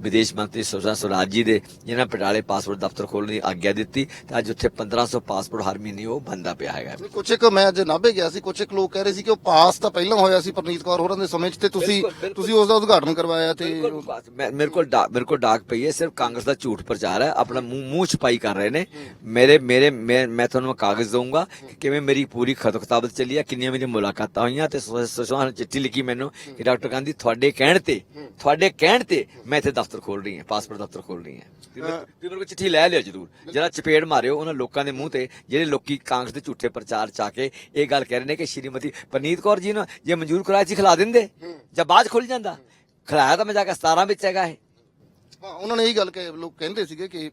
Speaker 2: ਵਿਦੇਸ਼ ਮੰਤਰੀ ਸੁਸ਼ਮਾ ਸਵਰਾਜ ਜੀ ਦੇ ਜਿਨ੍ਹਾਂ ਪਟਿਆਲੇ ਪਾਸਪੋਰਟ ਦਫ਼ਤਰ ਖੋਲ੍ਹਣ ਦੀ ਆਗਿਆ ਦਿੱਤੀ ਤੇ ਅੱਜ ਉੱਥੇ 1500 ਪਾਸਪੋਰਟ ਹਰ ਮਹੀਨੇ ਉਹ ਬੰਦਾ ਪਿਆ ਹੈਗਾ।
Speaker 1: ਕੁਝ ਇੱਕ ਮੈਂ ਅੱਜ ਨਾਭੇ ਗਿਆ ਸੀ ਕੁਝ ਇੱਕ ਲੋਕ ਕਹਿ ਰਹੇ ਸੀ ਕਿ ਉਹ ਪਾਸ ਤਾਂ ਪਹਿਲਾਂ ਹੋਇਆ ਸੀ ਪਰਨੀਤ ਕੌਰ ਹੋਰਾਂ ਦੇ ਸਮੇਂ 'ਚ ਤੇ ਤੁਸੀਂ। ਤੁਸੀਂ ਉਸ ਦਾ ਉਦਘਾਟਨ ਕਰਵਾਇਆ ਤੇ
Speaker 2: ਮੇਰੇ ਕੋਲ ਡਾਕ ਮੇਰੇ ਕੋਲ ਡਾਕ ਪਈ ਹੈ ਸਿਰਫ ਕਾਂਗਰਸ ਦਾ ਝੂਠ ਪ੍ਰਚਾਰ ਹੈ ਆਪਣਾ ਮੂੰਹ ਮੂੰਹ ਛਪਾਈ ਕਰ ਰਹੇ ਨੇ। ਮੇਰੇ ਮੇਰੇ ਮੈਂ ਮੈਂ ਤੁਹਾਨੂੰ ਕਾਗਜ਼ ਦਊਂਗਾ ਕਿ ਕਿਵੇਂ ਮੇਰੀ ਪੂਰੀ ਖਤ ਚੱਲੀ ਹੈ ਕਿੰਨੀਆਂ ਮੇਰੀਆਂ ਮੁਲਾਕਾਤਾਂ ਹੋਈਆਂ ਤੇ ਸੁ- ਸੁਸ਼ਮਾ ਨੇ ਚਿੱਠੀ ਲਿਖੀ ਮੈਨੂੰ ਕਿ ਡਾਕਟਰ ਗਾਂਧੀ ਤੁਹਾਡੇ ਕਹਿਣ ਤੇ ਤੁਹਾਡੇ ਕਹਿਣ ਤੇ ਮੈਂ ਇੱਥੇ ਦਫ਼ਤਰ ਖੋਲ ਰਹੀ ਹਾਂ ਪਾਸਪੋਰਟ ਦਫ਼ਤਰ ਖੋਲ ਰਹੀ ਹਾਂ। ਵੀ ਮੇਰੇ ਚਿੱਠੀ ਲੈ ਲਿਓ ਜਰੂਰ। ਜਰਾ ਚਪੇੜ ਮਾਰਿਓ ਉਹਨਾਂ ਲੋਕਾਂ ਦੇ ਮੂੰਹ ਤੇ ਜਿਹੜੇ ਲੋਕੀ ਕਾਂਗਰਸ ਦੇ ਝੂਠੇ ਪ੍ਰਚਾਰ ਚ ਆ ਕੇ ਇਹ ਗੱਲ ਕਹਿ ਰਹੇ ਨੇ ਕਿ ਸ਼੍ਰੀਮਤੀ ਪਰਨੀਤ ਕੌਰ ਜੀ ਨੂੰ ਜੇ ਮਨਜ਼ੂਰ ਕਰਾਇਆ ਸੀ ਖਿਲਾ ਦਿੰਦੇ ਜਾਂ ਬਾਅਦ ਖੁੱਲ ਜਾਂਦਾ। ਖਿਲਾਇਆ ਤਾਂ ਮੈਂ ਜਾ ਕੇ 17 ਵਿੱਚ ਹੈਗਾ ਇਹ।
Speaker 1: ਹਾਂ ਉਹਨਾਂ ਨੇ ਇਹੀ ਗੱਲ ਕਿ ਲੋਕ ਕਹਿੰਦੇ ਸੀਗੇ ਕਿ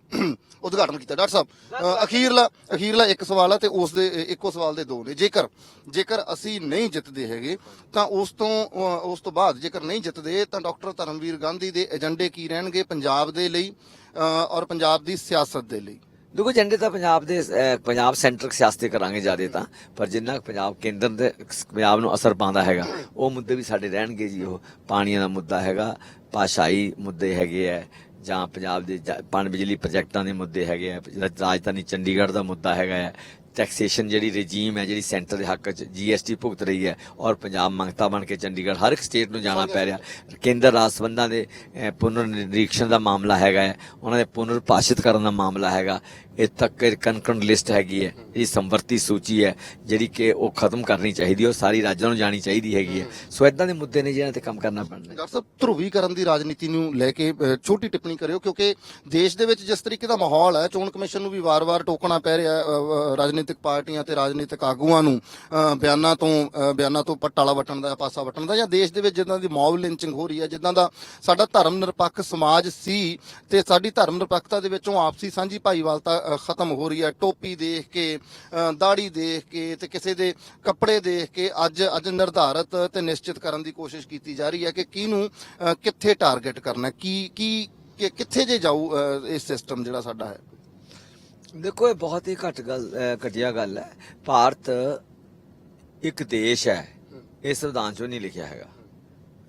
Speaker 1: ਉਦਘਾਟਨ ਕੀਤਾ। ਡਾਕਟਰ ਸਾਹਿਬ ਅ, ਅਖੀਰਲਾ ਅਖੀਰਲਾ ਇੱਕ ਸਵਾਲ ਹੈ ਤੇ ਉਸ ਦੇ ਅ, ਇੱਕੋ ਸਵਾਲ ਦੇ ਦੋ ਨੇ। ਜੇਕਰ ਜੇਕਰ ਅਸੀਂ ਨਹੀਂ ਜਿੱਤਦੇ ਹੈਗੇ ਤਾਂ ਉਸ ਤੋਂ ਅ, ਉਸ ਤੋਂ ਬਾਅਦ ਜੇਕਰ ਨਹੀਂ ਜਿੱਤਦੇ ਤਾਂ ਡਾਕਟਰ ਧਰਮਵੀਰ ਗਾਂਧੀ ਦੇ ਏਜੰਡੇ ਕੀ ਰਹਿਣਗੇ ਪੰਜਾਬ ਦੇ ਲਈ ਅ, ਔਰ ਪੰਜਾਬ ਦੀ ਸਿਆਸਤ ਦੇ ਲਈ?
Speaker 2: ਦੇਖੋ ਏਜੰਡੇ ਤਾਂ ਪੰਜਾਬ ਦੇ ਪੰਜਾਬ ਸੈਂਟਰ ਸਿਆਸਤ ਕਰਾਂਗੇ ਜ਼ਿਆਦਾ ਤਾਂ, ਪਰ ਜਿੰਨਾ ਕੁ ਪੰਜਾਬ ਕੇਂਦਰ ਦੇ, ਪੰਜਾਬ ਨੂੰ ਅਸਰ ਪਾਉਂਦਾ ਹੈਗਾ, ਉਹ ਮੁੱਦੇ ਵੀ ਸਾਡੇ ਰਹਿਣਗੇ ਜੀ ਉਹ, ਪਾਣੀਆਂ ਦਾ ਮੁੱਦਾ ਹੈਗਾ, ਭਾਸ਼ਾਈ ਮੁੱਦੇ ਹੈਗੇ ਆ ਜਾਂ ਪੰਜਾਬ ਦੇ ਜ- ਬਿਜਲੀ ਪ੍ਰੋਜੈਕਟਾਂ ਦੇ ਮੁੱਦੇ ਹੈਗੇ ਆ ਰਾਜਧਾਨੀ ਚੰਡੀਗੜ੍ਹ ਦਾ ਮੁੱਦਾ ਹੈਗਾ ਹੈ ਟੈਕਸੇਸ਼ਨ ਜਿਹੜੀ ਰਜੀਮ ਹੈ, ਜਿਹੜੀ ਸੈਂਟਰ ਦੇ ਹੱਕ 'ਚ ਜੀਐਸਟੀ ਭੁਗਤ ਰਹੀ ਹੈ ਔਰ ਪੰਜਾਬ ਮੰਗਤਾ ਬਣ ਕੇ ਚੰਡੀਗੜ੍ਹ ਹਰ ਇੱਕ ਸਟੇਟ ਨੂੰ ਜਾਣਾ ਪੈ ਰਿਹਾ। ਕੇਂਦਰ ਰਾਜ ਸੰਬੰਧਾਂ ਦੇ ਪੁਨਰ ਨਿਰੀਖਣ ਦਾ ਮਾਮਲਾ ਹੈਗਾ ਹੈ, ਉਹਨਾਂ ਦੇ ਪੁਨਰ ਭਾਸ਼ਿਤ ਕਰਨ ਦਾ ਮਾਮਲਾ ਹੈਗਾ। ਇਹ ਤੱਕ ਕਨਕਰਨ ਲਿਸਟ ਹੈਗੀ ਹੈ ਇਹ ਸੰਵਰਤੀ ਸੂਚੀ ਹੈ, ਜਿਹੜੀ ਕਿ ਉਹ ਖਤਮ ਕਰਨੀ ਚਾਹੀਦੀ ਹੈ, ਉਹ ਸਾਰੀ ਰਾਜਾਂ ਨੂੰ ਜਾਣੀ ਚਾਹੀਦੀ ਹੈਗੀ ਹੈ। ਸੋ ਇਦਾਂ ਦੇ ਮੁੱਦੇ ਨੇ ਜਿਹਨਾਂ ਤੇ ਕੰਮ ਕਰਨਾ ਪੈਣਾ
Speaker 1: ਡਾਕਟਰ ਸਾਹਿਬ, ਧਰੂਵੀਕਰਨ ਦੀ ਰਾਜਨੀਤੀ ਨੂੰ ਲੈ ਕੇ ਛੋਟੀ ਟਿੱਪਣੀ ਕਰਿਓ, ਕਿਉਂਕਿ ਦੇਸ਼ ਦੇ ਵਿੱਚ ਜਿਸ ਤਰੀਕੇ ਦਾ ਮਾਹੌਲ ਹੈ, ਚੋਣ ਕਮਿਸ਼ਨ ਨੂੰ ਵੀ ਵਾਰ-ਵਾਰ ਟੋਕਣਾ ਪੈ ਰਿਹਾ ਰਾਜਨੀਤਿਕ ਪਾਰਟੀਆਂ ਤੇ ਰਾਜਨੀਤਿਕ ਆਗੂਆਂ ਨੂੰ ਬਿਆਨਾਂ ਤੋਂ ਬਿਆਨਾਂ ਤੋਂ ਪਟਾਲਾ ਵਟਣ ਦਾ ਪਾਸਾ ਵਟਣ ਦਾ, ਜਾਂ ਦੇਸ਼ ਦੇ ਵਿੱਚ ਜਿੱਦਾਂ ਦੀ ਮੌਬ ਲਿੰਚਿੰਗ ਹੋ ਰਹੀ ਹੈ, ਜਿੱਦਾਂ ਦਾ ਸਾਡਾ ਧਰਮ ਨਿਰਪੱਖ ਸਮਾਜ ਸੀ ਤੇ ਸਾਡੀ ਧਰਮ ਨਿਰਪੱਖਤਾ ਦੇ ਵਿੱਚੋਂ ਆਪਸੀ ਸਾਂਝੀ ਭਾਈਵਾਲਤਾ ਖਤਮ ਹੋ ਰਹੀ ਹੈ। ਟੋਪੀ ਦੇਖ ਕੇ ਦਾੜੀ ਦੇਖ ਕੇ ਤੇ ਕਿਸੇ ਦੇ ਕੱਪੜੇ ਦੇਖ ਕੇ ਅੱਜ ਅੱਜ ਨਿਰਧਾਰਤ ਤੇ ਨਿਸ਼ਚਿਤ ਕਰਨ ਦੀ ਕੋਸ਼ਿਸ਼ ਕੀਤੀ ਜਾ ਰਹੀ ਹੈ ਕਿ ਕਿਹਨੂੰ ਅ, ਕਿੱਥੇ ਟਾਰਗੇਟ ਕਰਨਾ ਕੀ ਕੀ ਕਿ- ਕਿੱਥੇ ਜੇ ਜਾਊ ਇਹ ਸਿਸਟਮ ਜਿਹੜਾ ਸਾਡਾ ਹੈ?
Speaker 2: ਦੇਖੋ ਇਹ ਬਹੁਤ ਹੀ ਘੱਟ ਗੱਲ ਅਹ ਘਟੀਆ ਗੱਲ ਹੈ। ਭਾਰਤ ਇੱਕ ਦੇਸ਼ ਹੈ। ਇਹ ਸੰਵਿਧਾਨ 'ਚੋਂ ਨਹੀਂ ਲਿਖਿਆ ਹੈਗਾ।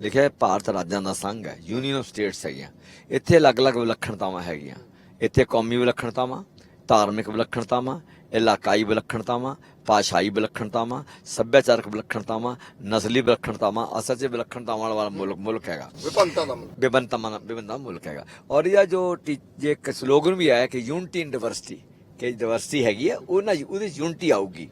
Speaker 2: ਲਿਖਿਆ ਹੈ ਭਾਰਤ ਰਾਜਾਂ ਦਾ ਸੰਘ ਹੈ। ਯੂਨੀਅਨ ਆਫ ਸਟੇਟਸ ਹੈਗੀਆਂ। ਇੱਥੇ ਅਲੱਗ-ਅਲੱਗ ਵਿਲੱਖਣਤਾਵਾਂ ਹੈਗੀਆਂ। ਇੱਥੇ ਕੌਮੀ ਵਿਲੱਖਣਤਾਵਾਂ ਧਾਰਮਿਕ ਵਿਲੱਖਣਤਾਵਾਂ ਇਲਾਕਾਈ ਵਿਲੱਖਣਤਾਵਾਂ ਭਾਸ਼ਾਈ ਵਿਲੱਖਣਤਾਵਾਂ ਸੱਭਿਆਚਾਰਕ ਵਿਲੱਖਣਤਾਵਾਂ ਨਸਲੀ ਵਿਲੱਖਣਤਾਵਾਂ ਅਸਲ 'ਚ ਵਿਲੱਖਣਤਾਵਾਂ ਵਾਲਾ ਮੁਲਕ ਮੁਲਕ ਹੈਗਾ।
Speaker 1: ਵਿਭਿੰਨਤਾ ਦਾ
Speaker 2: ਵਿਭਿੰਨਤਾਵਾਂ ਦਾ ਵਿਭਿੰਨ ਦਾ ਮੁਲਕ ਹੈਗਾ। ਔਰ ਇਹ ਜੋ ਜੇ ਇੱਕ ਸਲੋਗਨ ਵੀ ਆਇਆ ਕਿ ਯੂਨਿਟੀ ਇਨ ਡਿਵਰਸਿਟੀ ਕਿ ਡਿਵਰਸਿਟੀ ਹੈਗੀ ਹੈ ਉਹ ਨਾ ਉਹਦੇ ਯੂਨਿਟੀ ਆਊਗੀ।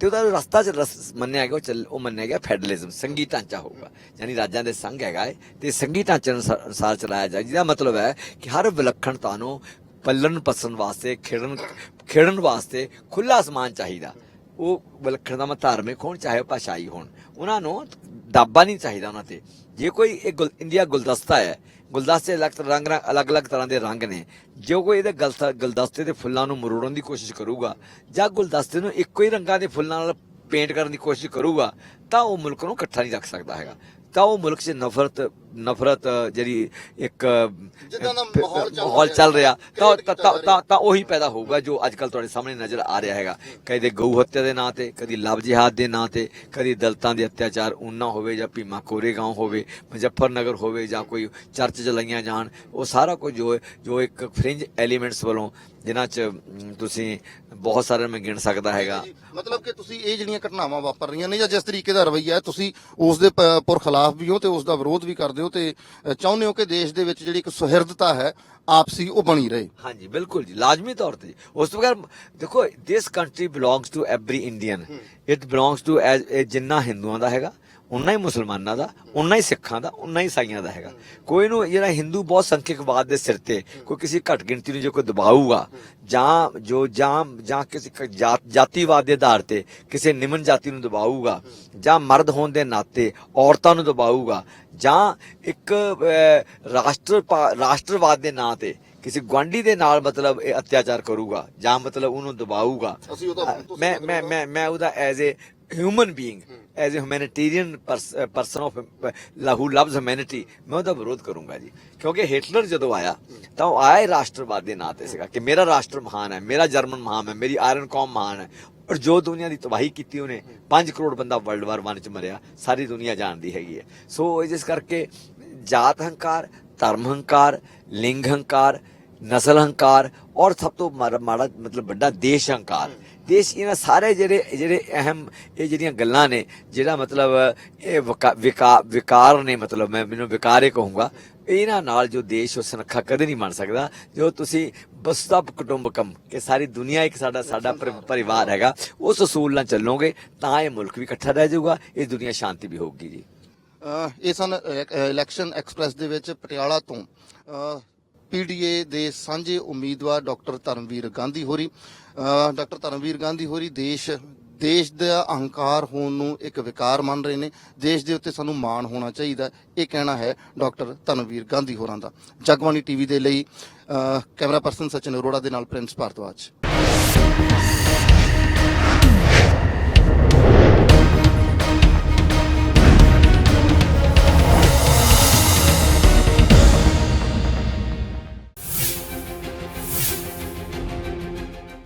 Speaker 2: ਤੇ ਉਹਦਾ ਰਸਤਾ ਚ ਮੰਨਿਆ ਗਿਆ ਉਹ ਚੱਲ ਉਹ ਮੰਨਿਆ ਗਿਆ ਫੈਡਰਲਿਜ਼ਮ ਸੰਘੀ ਢਾਂਚਾ ਹੋਊਗਾ। ਯਾਨੀ ਰਾਜਾਂ ਦੇ ਸੰਘ ਹੈਗਾ ਤੇ ਸੰਘੀ ਢਾਂਚੇ ਅਨੁਸਾਰ ਚਲਾਇਆ ਜਾਏ ਜਿਹਦਾ ਮਤਲਬ ਹੈ ਕਿ ਹਰ ਵਿਲੱਖਣਤਾ ਨੂੰ ਪੱਲਣ ਪਸਣ ਵਾਸਤੇ, ਖੇਡਣ ਖੇਡਣ ਵਾਸਤੇ ਖੁੱਲਾ ਸਮਾਨ ਚਾਹੀਦਾ। ਉਹ ਵਿਲੱਖਣ ਦਾ ਧਾਰਮਿਕ ਹੋਣ, ਚਾਹੇ ਭਾਸ਼ਾਈ ਹੋਣ। ਉਹਨਾਂ ਨੂੰ ਦਾਬਾ ਨਹੀਂ ਚਾਹੀਦਾ ਉਹਨਾਂ ਤੇ। ਜੇ ਕੋਈ ਇਹ ਗੁਲ- ਇੰਡੀਆ ਗੁਲਦਸਤਾ ਹੈ, ਗੁਲਦਸਤੇ ਅਲੱਗ ਰੰਗ ਰੰਗ ਅਲੱਗ-ਅਲੱਗ ਤਰ੍ਹਾਂ ਦੇ ਰੰਗ ਨੇ। ਜੇ ਕੋਈ ਇਹਦੇ ਗਲਤਾ, ਗੁਲਦਸਤੇ ਦੇ ਫੁੱਲਾਂ ਨੂੰ ਮਰੋੜਨ ਦੀ ਕੋਸ਼ਿਸ਼ ਕਰੂਗਾ, ਜਾਂ ਗੁਲਦਸਤੇ ਨੂੰ ਇੱਕੋ ਹੀ ਰੰਗਾਂ ਦੇ ਫੁੱਲਾਂ ਨਾਲ ਪੇਂਟ ਕਰਨ ਦੀ ਕੋਸ਼ਿਸ਼ ਕਰੂਗਾ, ਤਾਂ ਉਹ ਮੁਲਕ ਨੂੰ ਇਕੱਠਾ ਨਹੀਂ ਰੱਖ ਸਕਦਾ ਹੈਗਾ। ਤਾਂ ਉਹ ਮੁਲਕ 'ਚ ਨਫ਼ਰਤ ਨਫ਼ਰਤ ਜਿਹੜੀ ਇੱਕ
Speaker 1: ਜਿੱਦਾਂ ਦਾ ਮਾਹੌਲ ਚੱਲ
Speaker 2: ਮਾਹੌਲ
Speaker 1: ਰਿਹਾ,
Speaker 2: ਚੱਲ ਰਿਹਾ ਤਾਂ ਤਾਂ- ਤਾਂ ਉਹੀ ਪੈਦਾ ਹੋਊਗਾ ਜੋ ਅੱਜ ਕੱਲ ਤੁਹਾਡੇ ਸਾਹਮਣੇ ਨਜ਼ਰ ਆ ਰਿਹਾ ਹੈਗਾ। ਕਦੇ ਗਊ ਹੱਤਿਆ ਦੇ ਨਾਂ ਤੇ ਕਦੀ ਲਵ ਜਿਹਾਦ ਦੇ ਨਾਂ ਤੇ ਕਦੀ ਦਲਤਾਂ ਦੇ ਅਤਿਆਚਾਰ ਉਨਾ ਹੋਵੇ ਜਾਂ ਭੀਮਾ ਕੋਰੇਗਾਂਵ ਹੋਵੇ ਮੁਜ਼ੱਫਰਨਗਰ ਹੋਵੇ ਜਾਂ ਕੋਈ ਚਰਚ ਚਲਾਈਆਂ ਜਾਣ ਉਹ ਸਾਰਾ ਕੁਝ ਜੋ ਜੋ ਇੱਕ ਫ੍ਰਿੰਜ ਐਲੀਮੈਂਟਸ ਵੱਲੋਂ ਜਿਨ੍ਹਾਂ ਚ ਅਮ, ਤੁਸੀਂ ਬਹੁਤ ਸਾਰੇ ਮੈਂ ਗਿਣ ਸਕਦਾ ਹੈਗਾ।
Speaker 1: ਜੀ, ਮਤਲਬ ਕਿ ਤੁਸੀਂ ਇਹ ਜਿਹੜੀਆਂ ਘਟਨਾਵਾਂ ਵਾਪਰ ਰਹੀਆਂ ਨੇ ਜਾਂ ਜਿਸ ਤਰੀਕੇ ਦਾ ਰਵੱਈਆ ਹੈ ਤੁਸੀਂ ਉਸ ਦੇ ਪ- ਪੁਰ ਖਿਲਾਫ ਵੀ ਹੋ ਤੇ ਉਸ ਦਾ ਵਿਰੋਧ ਵੀ ਕਰਦੇ ਹੋ ਤੇ ਅ, ਚਾਹੁੰਦੇ ਹੋ ਕਿ ਦੇਸ਼ ਦੇ ਵਿੱਚ ਜਿਹੜੀ ਇੱਕ ਸੁਹਿਰਦਤਾ ਹੈ ਆਪਸੀ ਉਹ ਬਣੀ ਰਹੇ?
Speaker 2: ਹਾਂਜੀ ਬਿਲਕੁਲ ਜੀ ਲਾਜ਼ਮੀ ਤੌਰ ਤੇ। ਉਸ ਤੋਂ ਬਗੈਰ ਦੇਖੋ this country belongs to every Indian it belongs to as ਜਿੰਨਾ ਹਿੰਦੂਆਂ ਦਾ ਹੈਗਾ ਉਨਾ ਹੀ ਮੁਸਲਮਾਨਾਂ ਦਾ ਉਨਾ ਹੀ ਸਿੱਖਾਂ ਦਾ ਉਨਾ ਹੀ ਸਾਈਆਂ ਦਾ ਹੈਗਾ। ਕੋਈ ਨੂੰ ਜਿਹੜਾ ਹਿੰਦੂ ਬਹੁਤ ਸੰਖਿਅਕਵਾਦ ਦੇ ਸਿਰ ਤੇ ਕੋਈ ਕਿਸੇ ਘੱਟ ਗਿਣਤੀ ਨੂੰ ਜੇ ਕੋਈ ਦਬਾਊਗਾ ਜਾਂ ਜੋ ਜਾਂ ਜਾਂ ਕਿਸੇ ਜਾਤੀਵਾਦ ਦੇ ਆਧਾਰ ਤੇ ਕਿਸੇ ਨਿਮਨ ਜਾਤੀ ਨੂੰ ਦਬਾਊਗਾ ਜਾਂ ਮਰਦ ਹੋਣ ਦੇ ਨਾਤੇ ਔਰਤਾਂ ਨੂੰ ਦਬਾਊਗਾ ਜਾਂ ਇੱਕ ਰਾਸ਼ਟਰ ਰਾਸ਼ਟਰਵਾਦ ਦੇ ਨਾਂ ਤੇ ਕਿਸੇ ਗਵਾਂਢੀ ਦੇ ਨਾਲ ਮਤਲਬ ਇਹ ਅਤਿਆਚਾਰ ਕਰੂਗਾ ਜਾਂ ਮਤਲਬ ਉਹਨੂੰ ਦਬਾਊਗਾ। ਮੈਂ ਮੈਂ ਮੈਂ ਮੈਂ ਉਹਦਾ as a human being as a humanitarian person of who loves humanity ਮੈਂ ਉਹਦਾ ਵਿਰੋਧ ਕਰੂੰਗਾ ਜੀ। ਕਿਉਂਕਿ ਹਿਟਲਰ ਜਦੋਂ ਆਇਆ ਤਾਂ ਉਹ ਆਇਆ ਰਾਸ਼ਟਰਵਾਦ ਦੇ ਨਾਂ ਤੇ ਸੀਗਾ ਕਿ ਮੇਰਾ ਰਾਸ਼ਟਰ ਮਹਾਨ ਹੈ ਮੇਰਾ ਜਰਮਨ ਮਹਾਨ ਹੈ ਮੇਰੀ ਆਇਰਨ ਕੌਮ ਮਹਾਨ ਹੈ। ਔਰ ਜੋ ਦੁਨੀਆ ਦੀ ਤਬਾਹੀ ਕੀਤੀ ਉਹਨੇ 5 ਕਰੋੜ ਬੰਦਾ ਵਰਲਡ ਵਾਰ 1 ਚ ਮਰਿਆ ਸਾਰੀ ਦੁਨੀਆ ਜਾਣਦੀ ਹੈਗੀ ਹੈ। ਸੋ ਇਸ ਕਰਕੇ ਜਾਤ ਹੰਕਾਰ ਧਰਮ ਹੰਕਾਰ ਲਿੰਗ ਹੰਕਾਰ ਨਸਲ ਹੰਕਾਰ ਔਰ ਸਭ ਤੋਂ ਮਾੜਾ ਮਤਲਬ ਵੱਡਾ ਦੇਸ਼ ਹੰਕਾਰ ਦੇਸ਼ ਇਹਨਾਂ ਸਾਰੇ ਜਿਹੜੇ ਜਿਹੜੇ ਅਹਿਮ ਇਹ ਜਿਹੜੀਆਂ ਗੱਲਾਂ ਨੇ ਜਿਹੜਾ ਮਤਲਬ ਇਹ ਵਿਕਾ- ਵਿਕਾ- ਵਿਕਾਰ ਨੇ ਮਤਲਬ ਮੈਂ ਮੈਨੂੰ ਵਿਕਾਰੇ ਕਹੂੰਗਾ ਇਹਨਾਂ ਨਾਲ ਜੋ ਦੇਸ਼ ਉਹ ਸੁਨੱਖਾ ਕਦੇ ਨਹੀਂ ਬਣ ਸਕਦਾ। ਜੋ ਤੁਸੀਂ ਬਸਤਬ ਕੁਟੁੰਬਕਮ ਕਿ ਸਾਰੀ ਦੁਨੀਆ ਇੱਕ ਸਾਡਾ ਸਾਡਾ ਪਰਿ- ਪਰਿਵਾਰ ਹੈਗਾ ਉਸ ਅਸੂਲ ਨਾਲ ਚੱਲੋਗੇ ਤਾਂ ਇਹ ਮੁਲਕ ਵੀ ਇਕੱਠਾ ਰਹਿ ਜਾਊਗਾ ਇਹ ਦੁਨੀਆ ਸ਼ਾਂਤੀ ਵੀ ਹੋਊਗੀ ਜੀ।
Speaker 1: ਇਹ ਸਨ ਇਲੈਕਸ਼ਨ ਐਕਸਪ੍ਰੈਸ ਦੇ ਵਿੱਚ ਪਟਿਆਲਾ ਤੋਂ। ਪੀਡੀਏ ਦੇ ਸਾਂਝੇ ਉਮੀਦਵਾਰ ਡਾਕਟਰ ਧਰਮਵੀਰ ਗਾਂਧੀ ਹੋਰੀ। ਅ, ਡਾਕਟਰ ਧਰਮਵੀਰ ਗਾਂਧੀ ਹੋਰੀ ਦੇਸ਼ ਦੇਸ਼ ਦਾ ਅਹੰਕਾਰ ਹੋਣ ਨੂੰ ਇੱਕ ਵਿਕਾਰ ਮੰਨ ਰਹੇ ਨੇ। ਦੇਸ਼ ਦੇ ਉੱਤੇ ਸਾਨੂੰ ਮਾਣ ਹੋਣਾ ਚਾਹੀਦਾ। ਇਹ ਕਹਿਣਾ ਹੈ ਡਾਕਟਰ ਧਰਮਵੀਰ ਗਾਂਧੀ ਹੋਰਾਂ ਦਾ। ਜਗਬਾਣੀ ਟੀਵੀ ਦੇ ਲਈ ਕੈਮਰਾ ਪਰਸਨ ਸਚਿਨ ਅਰੋੜਾ ਦੇ ਨਾਲ ਪ੍ਰਿੰਸ ਭਾਰਤਵਾਜ